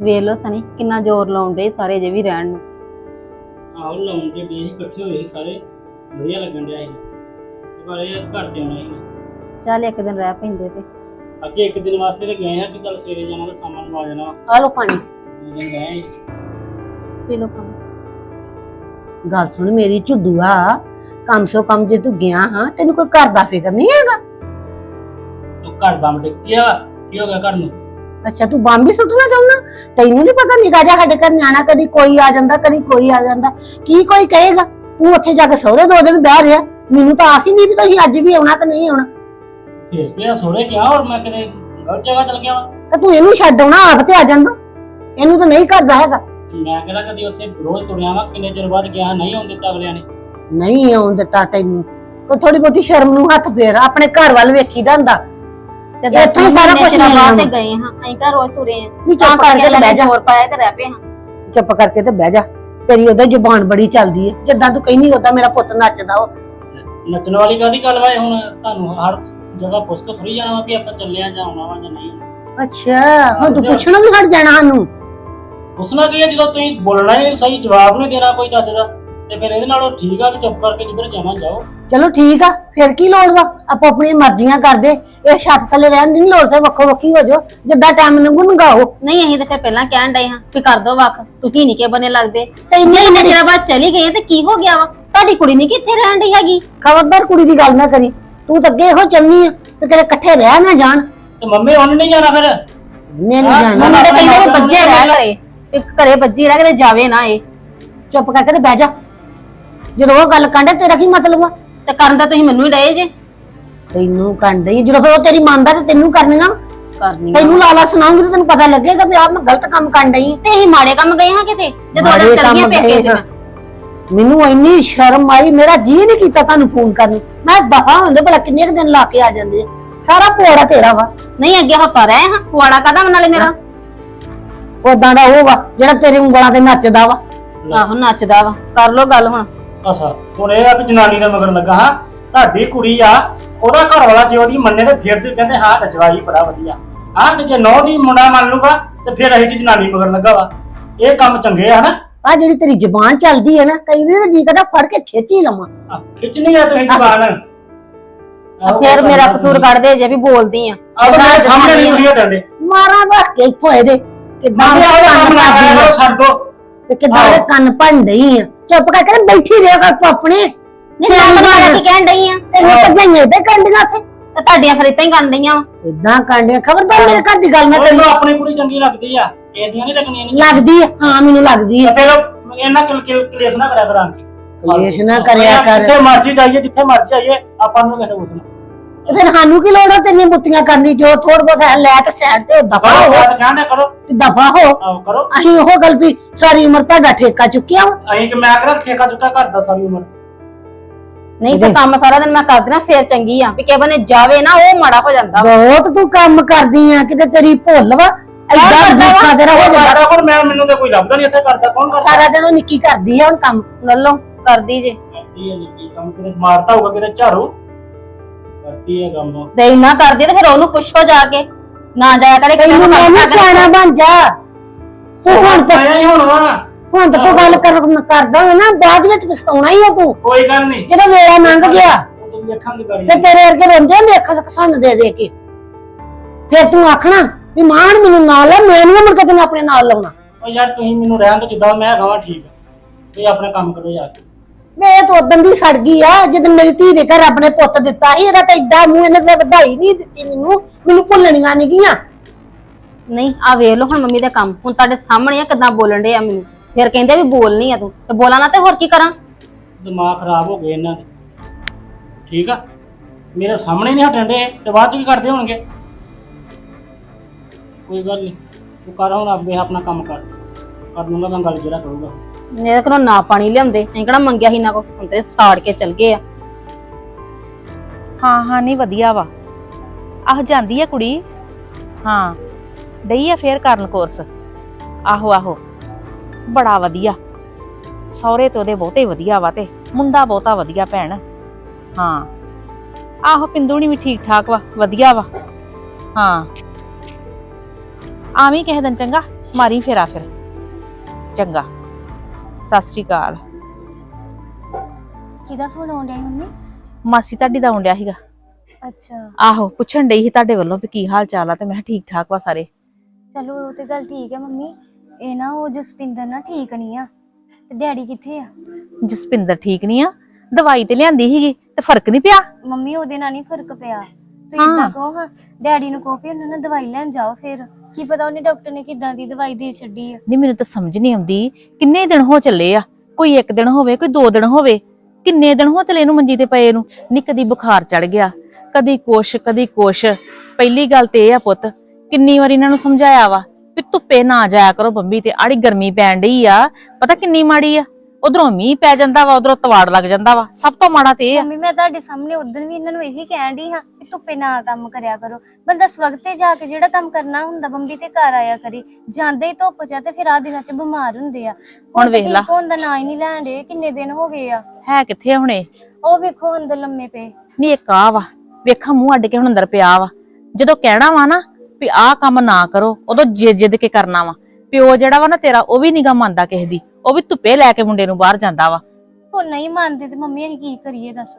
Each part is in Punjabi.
ਵੇਖ ਲਓ ਸਨੀ ਕਿੰਨਾ ਜ਼ੋਰ ਲਾਉਂਦੇ ਸਾਰੇ ਜੇ ਵੀ ਰਹਿਣ ਨੂੰ। ਆਹੋ ਲਾਉਣ ਗਏ ਸੀ ਇਕੱਠੇ ਹੋਏ ਸੀ ਸਾਰੇ। ਵਧੀਆ ਲੱਗਣ ਡਿਆ ਸੀ। ਤੇ ਪਰ ਇਹ ਘਰ ਤੇ ਆਉਣਾ ਸੀ ਚੱਲ ਇੱਕ ਦਿਨ ਰਹਿ ਪੈਂਦੇ ਤੇ। ਅੱਗੇ ਇੱਕ ਦਿਨ ਵਾਸਤੇ ਤੇ ਗਏ ਆ ਕਿ ਚੱਲ ਸਵੇਰੇ ਜਾਣਾ ਤੇ ਸ਼ਾਮਾਂ ਨੂੰ ਆ ਜਾਣਾ ਆ ਲੋ ਪਾਣੀ। ਦੋ ਦਿਨ ਗਏ ਸੀ। ਪੀ ਲੋ ਪਾਣੀ। ਗੱਲ ਸੁਣ ਮੇਰੀ ਝੁੱਡੂਆ ਕੰਮ ਸੋ ਕੰਮ ਜੇ ਤੂੰ ਗਿਆ ਹਾਂ ਤੈਨੂੰ ਕੋਈ ਘਰ ਦਾ ਫਿਕਰ ਨਹੀਂ ਹੈਗਾ? ਉਹ ਘਰ ਬੰਬ ਡਿੱਗਿਆ ਕੀ ਹੋ ਗਿਆ ਘਰ ਨੂੰ? ਅੱਛਾ ਤੂੰ ਬੰਬ ਵੀ ਸੁੱਟਣਾ ਚਾਹੁੰਦਾ? ਤੈਨੂੰ ਨਹੀਂ ਪਤਾ ਨਿਕਾ ਜਾ ਸਾਡੇ ਘਰ ਨਿਆਣਾ ਕਦੀ ਕੋਈ ਆ ਜਾਂਦਾ ਕਦੀ ਕੋਈ ਆ ਜਾਂਦਾ। ਕੀ ਕੋਈ ਕਹੇਗਾ? ਤੂੰ ਉੱਥੇ ਜਾ ਕੇ ਸਹੁਰੇ ਦੋ ਦਿਨ ਬਹਿ ਰਿਹਾ। ਮੈਨੂੰ ਤਾਂ ਆਸ ਹੀ ਨਹੀਂ ਵੀ ਤੁਸੀਂ ਅੱਜ ਵੀ ਆਉਣਾ ਕਿ ਨਹੀਂ ਆਉਣਾ। ਫਿਰ ਪਿਆ ਸੋਰੇ ਗਿਆ ਔਰ ਮੈਂ ਕਿਤੇ ਗਲਤ ਜਗ੍ਹਾ ਚਲ ਗਿਆ ਵਾਂ। ਤਾਂ ਤੂੰ ਇਹਨੂੰ ਛੱਡ ਆਉਣਾ ਆਪ ਤੇ ਆ ਜਾਂਦਾ। ਇਹਨੂੰ ਤਾਂ ਨਹੀਂ ਕਰਦਾ ਹੈਗਾ। ਮੈਂ ਕਿਹੜਾ ਕਦੀ ਉੱਥੇ ਰੋਜ਼ ਤੁਰਿਆ ਵਾਂ ਕਿੰਨੇ ਚਿਰ ਬਾਅਦ ਗਿਆ ਨਹੀਂ ਆਉਣ ਦਿੱਤਾ ਅਗਲਿਆਂ ਨੇ। ਨਹੀਂ ਆਉਣ ਦਿੱਤਾ ਤੈਨੂੰ। ਕੋਈ ਥੋੜੀ ਬਹੁਤੀ ਸ਼ਰਮ ਨੂੰ ਹੱਥ ਫੇਰ ਆਪਣੇ ਘਰ ਵੱਲ ਵੇਖੀਦਾ ਹੁੰਦਾ। ਤੇ ਇੱਥੇ ਦੱਸ ਹੀ ਸਾਰਾ ਕੁਝ ਬਾਹਰ ਤੇ। ਗਏ ਹਾਂ ਅਸੀਂ ਕਿਹੜਾ ਰੋਜ਼ ਤੁਰੇ ਆ ਨਹੀਂ ਤਾਂ ਚੁੱਪ ਕਰਕੇ ਤੇ ਬਹਿ ਜਾ। ਜ਼ੋਰ ਪਾਇਆ ਤੇ ਰਹਿ ਪਏ ਹਾਂ। ਚੁੱਪ ਕਰਕੇ ਤੇ ਬਹਿ ਜਾ। ਤੇਰੀ ਉਹਦਾ ਜ਼ੁਬਾਨ ਬੜੀ ਚੱਲਦੀ ਹੈ। ਜਿੱਦਾਂ ਤੂੰ ਕਹਿੰਦੀ ਉਹਦਾ ਮੇਰਾ ਪੁੱਤ ਨੱਚਦਾ ਉਹ ਨੱਚਣ ਵਾਲੀ ਕਾਦੀ ਗੱਲ ਵਾ? ਇਹ ਹੁਣ ਤੁਹਾਨੂੰ ਹਰ ਜਗ੍ਹਾ ਪੁੱਛ ਕੇ ਥੋੜੀ ਜਾਣਾ ਵਾ ਵੀ ਆਪਾਂ ਚੱਲੇ ਆ ਜਾਂ ਆਉਣਾ ਵਾ ਜਾਂ ਨਹੀਂ। ਅੱਛਾ ਹੁਣ ਤੂੰ ਪੁੱਛਣਾ ਵੀ ਹਟ ਜਾਣਾ ਸਾਨੂੰ। ਪੁੱਛਣਾ ਕੀ ਹੈ? ਜਦੋਂ ਤੁਸੀਂ ਬੋਲਣਾ ਹੀ ਨਹੀਂ ਸਹੀ ਜਵਾਬ ਨਹੀਂ ਦੇਣਾ ਕੋਈ ਚੱਜ ਦਾ ਤੇ ਫਿਰ ਇਹਦੇ ਨਾਲੋਂ ਠੀਕ ਆ ਵੀ ਚੁੱਪ ਕਰਕੇ ਜਿੱਧਰ ਜਾਣਾ ਜਾਓ। ਚਲੋ ਠੀਕ ਆ ਫਿਰ ਕੀ ਲੋੜ ਵਾ? ਆਪੋ ਆਪਣੀਆਂ ਮਰਜ਼ੀਆਂ ਕਰਦੇ। ਇਹ ਛੱਤ ਥੱਲੇ ਰਹਿਣ ਦੀ ਨਹੀਂ ਲੋੜ ਫਿਰ ਵੱਖੋ ਵੱਖੀ ਹੋ ਜਾਓ। ਜਿੱਦਾਂ ਟਾਈਮ ਲੰਘੂ ਨੰਗਾਓ ਨਹੀਂ ਅਸੀਂ ਤਾਂ ਫਿਰ ਪਹਿਲਾਂ ਕਹਿਣ ਡਏ ਹਾਂ ਵੀ ਕਰ ਦੋ ਵੱਖ। ਤੁਸੀਂ ਨਹੀਂ ਕੇ ਬਨੇ ਲੱਗਦੇ। ਤੈਨੂੰ ਜੇ ਇੰਨੇ ਚਿਰ ਬਾਅਦ ਚਲੀ ਗਈ ਤੇ ਕੀ ਹੋ ਗਿਆ ਵਾ? ਤੁਹਾਡੀ ਕੁੜੀ ਨਹੀਂ ਕਿੱਥੇ ਰਹਿਣ ਡਈ ਹੈਗੀ? ਖਬਰਦਾਰ ਕੁੜੀ ਦੀ ਗੱਲ ਨਾ ਕਰੀ। ਤੂੰ ਤਾਂ ਅੱਗੇ ਇਹੋ ਚੰਨੀ ਆ ਕਿ ਕਿਤੇ ਇਕੱਠੇ ਰਹਿ ਨਾ ਜਾਣ। ਤੇ ਮੰਮੀ ਹੁਣ ਨਹੀਂ ਜਾਣਾ ਫਿਰ? ਨੇ ਨਹੀਂ ਜਾਣਾ। ਮੰਮੀ ਤਾਂ ਕਹਿੰਦੇ ਵੀ ਬੱਜੇ ਰਹਿ ਘਰੇ। ਇੱਕ ਘਰੇ ਬੱਜੀ ਰਹਿ ਕਿਤੇ ਜਾਵੇ ਨਾ ਇਹ। ਚੁੱਪ ਕਰਕੇ ਤੇ ਬਹਿ ਜਾ। ਜਦੋਂ ਉਹ ਗੱਲ ਕੰਡੇ ਤੇਰਾ ਕੀ ਮਤਲਬ ਆ ਤੇ ਕਰਨ ਦਾ ਤੁਸੀਂ ਮੈਨੂੰ ਹੀ ਡਏ ਜੇ। ਤੈਨੂੰ ਕੰਡੇ ਜਦੋਂ ਫਿਰ ਉਹ ਤੇਰੀ ਮੰਨਦਾ ਤੇ ਤੈਨੂੰ ਕਰਨੀਆਂ। ਕਰਨੀ ਤੈਨੂੰ ਲਾਲਾ ਸੁਣਾਉਂਗੀ ਤੇ ਤੈਨੂੰ ਪਤਾ ਲੱਗੇਗਾ ਵੀ ਆਹ ਮੈਂ ਗਲਤ ਕੰਮ ਕਰਨ ਡਈ। ਤੇ ਅਸੀਂ ਮਾੜੇ ਕੰਮ ਗਏ ਹਾਂ ਕਿਤੇ? ਜਦੋਂ ਮਾੜੇ ਉਹਦੇ ਚਲ ਗਏ ਕੰਮ ਪੇਕੇ ਗਏ ਤੇ ਹਾਂ। ਮੈਂ ਮੈਨੂੰ ਇੰਨੀ ਸ਼ਰਮ ਆਈ ਮੇਰਾ ਜੀ ਨਹੀਂ ਕੀਤਾ ਤੁਹਾਨੂੰ ਫੋਨ ਕਰਨ। ਨੂੰ ਮੈਂ ਦਫਾ ਹੁੰਦੇ ਭਲਾ ਕਿੰਨੇ ਕੁ ਦਿਨ ਲਾ ਕੇ ਆ ਜਾਂਦੇ ਆ। ਸਾਰਾ ਪੋੜਾ ਤੇਰਾ ਵਾ। ਨਹੀਂ ਅੱਗੇ ਹਫਤਾ ਰਹੇ ਹਾਂ। ਪੁਆੜਾ ਕਾਦਾ ਨਾਲੇ ਮੇਰਾ? ਉਦਾਂ ਦਾ ਉਹ ਵਾ ਜਿਹੜਾ ਤੇਰੇ ਉਂਗਲਾਂ ਤੇ ਨੱਚਦਾ ਵਾ। ਆਹੋ ਨੱਚਦਾ ਵਾ। ਕਰ ਲੋ ਗੱਲ ਹੁਣ। ਅਸਾ ਹੁਣ ਇਹ ਆ ਵੀ ਜਨਾਨੀ ਦਾ ਮਗਰ ਲੱਗਾ ਹਾਂ। ਤੁਹਾਡੀ ਕੁੜੀ ਆ ਉਹਦਾ ਘਰ ਵਾਲਾ ਜੇ ਉਹਦੀ ਮੰਨੇ ਤੇ ਫਿਰ ਤੇ ਕਹਿੰਦੇ ਹਾਂ ਨਚਵਾਈ ਬੜਾ ਵਧੀਆ। ਹਾਂ ਤੇ ਜੇ ਨੌ ਦੀ ਮੁੰਡਾ ਮੰਨ ਲੂਗਾ ਤੇ ਫਿਰ ਦੀ ਜਨਾਨੀ ਮਗਰ ਲੱਗਾ ਵਾ। ਇਹ ਕੰਮ ਚੰਗੇ ਆ ਨਾ। ਆ ਜਿਹੜੀ ਤੇਰੀ ਜ਼ੁਬਾਨ ਚੱਲਦੀ ਹੈ ਨਾ ਕਈ ਵਾਰੀ ਤਾਂ ਜੀ ਕਰਦਾ ਫੜ ਕੇ ਖਿੱਚ ਹੀ ਲਵਾਂ। ਆਹ, ਖਿੱਚਣੀ ਆ ਤੁਸੀਂ ਜ਼ਬਾਨ। ਫਿਰ ਮੇਰਾ ਕਸੂਰ ਕੱਢਦੇ ਜੇ ਵੀ ਬੋਲਦੀ ਆ। ਆਹ ਮੇਰੇ ਸਾਹਮਣੇ ਨਹੀਂ ਹੋਈ ਡੰਡੇ ਮਾਰਾਂ ਰੱਖ ਕੇ ਇੱਥੋਂ ਇਹਦੇ। ਕਿੱਦਾਂ ਆਹ ਕੰਨ ਭੰਨ ਛੱਡ ਦੋ। ਤੇ ਕਿੱਦਾਂ ਉਹਦੇ ਕੰਨ ਭੰਨ ਡਈ ਆ। ਚੁੱਪ ਕਰਕੇ ਬੈਠੀ ਰਿਹਾ ਕਰ ਤੂੰ ਆਪਣੇ। ਨਹੀਂ ਮੈਂ ਤਾਂ ਕੀ ਕਹਿਣ ਡਈ ਆ? ਤੈਨੂੰ ਭਜਾਈਆਂ ਤੇ ਕੰਡੀਆਂ ਤੇ ਤੇ ਤੁਹਾਡੀਆਂ ਫਿਰ ਇਤਾਂ ਹੀ ਕਰਨ ਡਈਆਂ ਵਾ। ਇਦਾਂ ਕੰਡੀਆਂ ਖਬਰਦਾਰ ਮੇਰੇ ਘਰ ਦੀ ਗੱਲ ਨਾ ਕਰੀ। ਮੈਨੂੰ ਆਪਣੀ ਕੁੜੀ ਚੰਗੀ ਲੱਗਦੀ ਆ ਕਿਹਦੀਆਂ ਨਹੀਂ ਲੱਗਣੀਆਂ ਨਹੀਂ ਲੱਗਦੀ ਆ ਹਾਂ ਮੈਨੂੰ ਲੱਗਦੀ ਆ। ਤੇ ਫਿਰ ਇਹਨਾਂ ਕਿਲ ਕਿਲ ਕਲੇਸ਼ ਨਾ ਕਰਿਆ ਕਰਾਂ ਕਲੇਸ਼ ਨਾ ਕਰਿਆ ਕਰ। ਜਿੱਥੇ ਮਰਜ਼ੀ ਜਾਈਏ ਜਿੱਥੇ ਮਰਜ਼ੀ ਜਾਈਏ ਆਪਾਂ ਨੂੰ ਕਿਸੇ ਨਾ। ਤੇ ਫਿਰ ਸਾਨੂੰ ਕੀ ਲੋੜ ਆ ਤੇਰੀਆਂ ਬੁੱਤੀਆਂ ਕਰਨੀ? ਜੋ ਥੋੜ ਬਹੁਤ ਹੈ ਲੈ ਸਾਈਡ ਤੇ ਦਫਾ ਕਰੋ ਹੋ। ਬਾਤ ਕਹਿੰਦੇ ਕਰੋ। ਦਫਾ ਹੋ। ਆਓ ਕਰੋ। ਅਸੀਂ ਉਹ ਗੱਲ ਵੀ ਸਾਰੀ ਉਮਰ ਤੁਹਾਡਾ ਠੇਕਾ ਚੁੱਕਿਆ ਵਾ। ਅਸੀਂ ਕਿ ਮੈਂ ਕਰਾਂ ਠੇਕਾ ਚੁੱਕਾ ਘਰ ਦਾ ਸਾਰੀ ਉਮਰ? ਨਹੀਂ ਤੇ ਕੰਮ ਸਾਰਾ ਦਿਨ ਮੈਂ ਕਰਦੀ ਨਾ ਫੇਰ ਚੰਗੀ ਆ। ਵੀ ਕਿਸੇ ਬਨੇ ਜਾਵੇ ਨਾ ਉਹ ਮਾੜਾ ਹੋ ਜਾਂਦਾ ਵਾ। ਬਹੁਤ ਤੂੰ ਕੰਮ ਕਰਦੀ ਆ ਕਿਤੇ ਤੇਰੀ ਭੁੱਲ ਵਾ। ਐਡਾ ਕਰਦਾ ਵਾ? ਤੇਰਾ ਹੋ ਜਾਂਦਾ। ਸਾਰਾ ਕੋਲ ਮੈਂ ਮੈਨੂੰ ਤਾਂ ਕੋਈ ਲੱਭਦਾ ਨਹੀਂ ਇੱਥੇ ਕਰਦਾ ਕੌਣ ਕਰਦਾ? ਸਾਰਾ ਦਿਨ ਉਹ ਨਿੱਕੀ ਕਰਦੀ ਆ ਹੁਣ ਕੰਮ। ਲੱਲੋ ਕਰਦੀ ਜੇ। ਕਰਦੀ ਹੈ ਜੀ ਕੀ ਕੰਮ ਕਿਤੇ ਮਾਰਤਾ ਹੋਊਗਾ ਕਿਤੇ ਝਾੜੂ। ਕਰਦੀ ਹੈ ਕੰਮ। ਤੇ ਇੰਨਾ ਕਰਦੀ ਤੇ ਫਿਰ ਉਹਨੂੰ ਪੁੱਛੋ ਜਾ ਕੇ। ਨਾ ਜਾਇਆ ਕਰੇ ਕਿ ਮੈਂ ਵੀ ਸਿਆਣਾ ਬਣ ਜਾ। ਤੂੰ ਹੁਣ ਤਾਂ ਆਇਆ ਹੀ ਹੁਣ। ਤਾਂ ਤੂੰ ਗੱਲ ਕਰ ਕਰਦਾ ਹੋਇਆ ਨਾ ਬਾਅਦ ਵਿੱਚ ਪਛਤਾਉਣਾ ਹੀ ਆ ਤੂੰ। ਕੋਈ ਗੱਲ ਨਹੀਂ। ਜਦੋਂ ਮੇਰਾ ਲੰਘ ਗਿਆ ਉਹ ਤੂੰ ਤੇਰੇ ਵਰਗੇ ਰੋਂਦੇ ਆ ਮੇਖਾ ਸਾਨੂੰ ਦੇ ਦੇ ਕੇ। ਫਿਰ ਤੂੰ ਆਖਣਾ ਵੀ ਮਾਣ ਮੈਨੂੰ ਨਾਲ ਲੈ ਮੈਂ ਨਹੀਂ ਮੁੜ ਕੇ ਤੈਨੂੰ ਆਪਣੇ ਨਾਲ ਲਾਉਣਾ। ਉਹ ਯਾਰ ਤੁਸੀਂ ਮੈਨੂੰ ਰਹਿਣ ਤੋਂ ਜਿੱਦਾਂ ਮੈਂ ਹੈਗਾ ਵਾਂ ਠੀਕ ਹੈ ਤੁਸੀਂ ਆਪਣਾ ਕੰਮ ਕਰੋ ਯਾਰ ਮੈਂ ਤਾਂ ਉਦੋਂ ਦੀ ਸੜ ਗਈ ਆ ਜਦੋਂ ਮੇਰੀ ਧੀ ਦੇ ਘਰ ਆਪਣੇ ਪੁੱਤ ਦਿੱਤਾ ਸੀ ਇਹਦਾ ਤਾਂ ਐਡਾ ਮੂੰਹ ਇਹਨੇ ਤਾਂ ਵਧਾਈ ਨਹੀਂ ਦਿੱਤੀ ਮੈਨੂੰ ਮੈਨੂੰ ਭੁੱਲਣੀਆਂ ਨਹੀਂ ਗਈਆਂ। ਨਹੀਂ ਆ ਵੇਖ ਲਓ ਹੁਣ ਮੰਮੀ ਦਾ ਕੰਮ ਹੁਣ ਤੁਹਾਡੇ ਸਾਹਮਣੇ ਆ ਕਿਦਾਂ ਬੋਲਣ ਦੇ ਆ ਮੈਨੂੰ। ਫਿਰ ਕਹਿੰਦੇ ਵੀ ਬੋਲਨੀ ਆ ਤੂੰ ਤੇ ਬੋਲਾਂ ਨਾ ਤੇ ਹੋਰ ਕੀ ਕਰਾਂ? ਦਿਮਾਗ ਖਰਾਬ ਹੋ ਗਏ ਇਹਨਾਂ ਦੇ। ਠੀਕ ਆ? ਮੇਰੇ ਸਾਹਮਣੇ ਨਹੀਂ ਹਟਣ ਦੇ ਤੇ ਬਾਅਦ ਚ ਕੀ ਕਰਦੇ ਹੋਣਗੇ? ਕੋਈ ਗੱਲ ਨਹੀਂ ਤੂੰ ਕਰ ਹੁਣ ਆਪੇ ਆਪਣਾ ਕੰਮ ਕਰ। ਕਰ ਲੂੰਗਾ ਮੈਂ ਗੱਲ ਜਿਹੜਾ ਕਰੂੰਗਾ ਮੇਰੇ ਕੋਲੋਂ ਨਾ ਪਾਣੀ ਲਿਆਉਂਦੇ। ਅਸੀਂ ਕਿਹੜਾ ਮੰਗਿਆ ਸੀ ਨਾ ਕੋ ਹੁਣ ਤੇ ਸਾੜ ਕੇ ਚਲ ਗਏ ਆ। ਹਾਂ ਹਾਂ, ਨਹੀਂ, ਵਧੀਆ ਵਾ। ਆਹ ਜਾਂਦੀ ਆ ਕੁੜੀ। ਹਾਂ, ਡਈ ਆ ਫੇਰ ਕਰਨ ਕੋਰਸ। ਆਹੋ ਆਹੋ। ਬੜਾ ਵਧੀਆ। ਸਹੁਰੇ ਤੇ ਉਹਦੇ ਬਹੁਤੇ ਵਧੀਆ ਵਾ ਤੇ ਮੁੰਡਾ ਬਹੁਤਾ ਵਧੀਆ ਭੈਣ। ਹਾਂ। ਆਹੋ ਪਿੰਦੂਣੀ ਵੀ ਠੀਕ ਠਾਕ ਵਾ, ਵਧੀਆ ਵਾ। ਹਾਂ। ਆਵੀਂ ਕਿਸੇ ਦਿਨ ਚੰਗਾ, ਮਾਰੀ ਫੇਰਾ ਫਿਰ। ਚੰਗਾ। ਸਤਿ ਸ੍ਰੀ ਅਕਾਲ। ਕਿਹਦਾ ਫੋਨ ਆਉਣ ਡਿਆ ਸੀ ਮੰਮੀ? ਮਾਸੀ ਤੁਹਾਡੀ ਦਾ ਆਉਂਦਿਆ ਸੀਗਾ। ਅੱਛਾ। ਆਹੋ ਪੁੱਛਣ ਡਈ ਸੀ ਤੁਹਾਡੇ ਵੱਲੋਂ ਵੀ ਕੀ ਹਾਲ ਚਾਲ ਆ ਤੇ ਮੈਂ ਕਿਹਾ ਠੀਕ ਠਾਕ ਵਾ ਸਾਰੇ। ਚਲੋ ਉਹ ਤੇ ਗੱਲ ਠੀਕ ਹੈ ਮੰਮੀ। ਇਹ ਨਾ ਉਹ ਜਸਪਿੰਦਰ ਨਾ ਠੀਕ ਨਹੀਂ ਆ। ਤੇ ਡੈਡੀ ਕਿੱਥੇ ਆ? ਜਸਪਿੰਦਰ ਠੀਕ ਨਹੀਂ ਆ। ਦਵਾਈ ਤੇ ਲਿਆਂਦੀ ਸੀਗੀ ਤੇ ਫ਼ਰਕ ਨਹੀਂ ਪਿਆ? ਮੰਮੀ ਉਹਦੇ ਨਾਲ ਨਹੀਂ ਫ਼ਰਕ ਪਿਆ। ਤੁਸੀਂ ਹਾਂ। ਇਦਾਂ ਕਹੋ ਹਾਂ ਡੈਡੀ ਨੂੰ ਕਹੋ ਵੀ ਉਹਨਾਂ ਨੂੰ ਦਵਾਈ ਲੈਣ ਜਾਓ ਫਿਰ। ਕੀ ਪਤਾ ਉਹਨੇ ਡਾਕਟਰ ਨੇ ਕਿੱਦਾਂ ਦੀ ਦਵਾਈ ਦੇ ਛੱਡੀ ਆ। ਨਹੀਂ, ਮੈਨੂੰ ਤਾਂ ਸਮਝ ਨਹੀਂ ਆਉਂਦੀ। ਕਿੰਨੇ ਦਿਨ ਹੋ ਚੱਲੇ ਆ? ਕੋਈ ਇੱਕ ਦਿਨ ਹੋਵੇ, ਕੋਈ ਦੋ ਦਿਨ ਹੋਵੇ। ਕਿੰਨੇ ਦਿਨ ਹੋ ਚੱਲੇ ਇਹਨੂੰ ਮੰਜੀ ਤੇ ਪਏ ਨੂੰ? ਨੀ ਕਦੀ ਬੁਖਾਰ ਚੜ ਗਿਆ, ਕਦੀ ਕੁਛ ਕਦੀ ਕੁਛ। ਪਹਿਲੀ ਗੱਲ ਤੇ ਇਹ ਆ ਪੁੱਤ, ਕਿੰਨੀ ਵਾਰੀ ਇਹਨਾਂ ਨੂੰ ਸਮਝਾਇਆ ਵਾ ਵੀ ਧੁੱਪੇ ਨਾ ਜਾਇਆ ਕਰੋ ਬੰਬੀ ਤੇ, ਆੜੀ ਗਰਮੀ ਪੈਣ ਡਈ ਆ। ਪਤਾ ਕਿੰਨੀ ਮਾੜੀ ਆ? ਉਧਰੋਂ ਮੀਂਹ ਪੈ ਜਾਂਦਾ ਵਾ ਉਧਰੋਂ ਤਵਾੜ ਲੱਗ ਜਾਂਦਾ ਵਾ। ਸਭ ਤੋਂ ਮਾੜਾ ਤੇ ਇਹ ਆ। ਮੰਮੀ ਮੈਂ ਤੁਹਾਡੇ ਸਾਹਮਣੇ ਉਦੋਂ ਵੀ ਇਹਨਾਂ ਨੂੰ ਇਹੀ ਕਹਿਣ ਡਈ ਹਾਂ ਕਿ ਧੁੱਪੇ ਨਾ ਕੰਮ ਕਰਿਆ ਕਰੋ। ਬੰਦਾ ਸਵਖਤੇ ਜਾ ਕੇ ਜਿਹੜਾ ਕੰਮ ਕਰਨਾ ਹੁੰਦਾ ਬੰਬੀ ਤੇ ਘਰ ਆਇਆ ਕਰੇ। ਜਾਂਦੇ ਹੀ ਧੁੱਪ ਚ ਆ ਤੇ ਫਿਰ ਆ ਦਿਨਾਂ ਚ ਬਿਮਾਰ ਹੁੰਦੇ ਆ। ਹੁਣ ਵੇਖ ਲਾ। ਹੋਣ ਦਾ ਨਾਂ ਹੀ ਨਹੀਂ ਲੈਣ ਡੇ ਕਿੰਨੇ ਦਿਨ ਹੋ ਗਏ ਆ। ਹੈ ਕਿੱਥੇ ਹੁਣੇ? ਉਹ ਵੇਖੋ ਅੰਦਰ ਲੰਮੇ ਪਏ। ਨਹੀਂ ਇੱਕ ਆ ਵਾ। ਵੇਖਾਂ ਮੂੰਹ ਅੱਡ ਕੇ ਹੁਣ ਅੰਦਰ ਪਿਆ ਵਾ। ਜਦੋਂ ਕਹਿਣਾ ਵਾ ਨਾ ਵੀ ਆਹ ਕੰਮ ਨਾ ਕਰੋ ਉਦੋਂ ਜਿੱਦ ਜਿੱਦ ਕੇ ਕਰਨਾ ਵਾ। ਪਿਓ ਜਿਹੜਾ ਵਾ ਨਾ ਤੇਰਾ ਉਹ ਵੀ ਨਿਗਾ ਮੰਨਦਾ ਕਿਸੇ ਦੀ। ਉਹ ਵੀ ਧੁੱਪੇ ਲੈ ਕੇ ਮੁੰਡੇ ਨੂੰ ਬਾਹਰ ਜਾਂਦਾ ਵਾ। ਹੁਣ ਨਹੀਂ ਮੰਨਦੇ ਤੇ ਮੰਮੀ ਅਸੀਂ ਕੀ ਕਰੀਏ ਦੱਸ।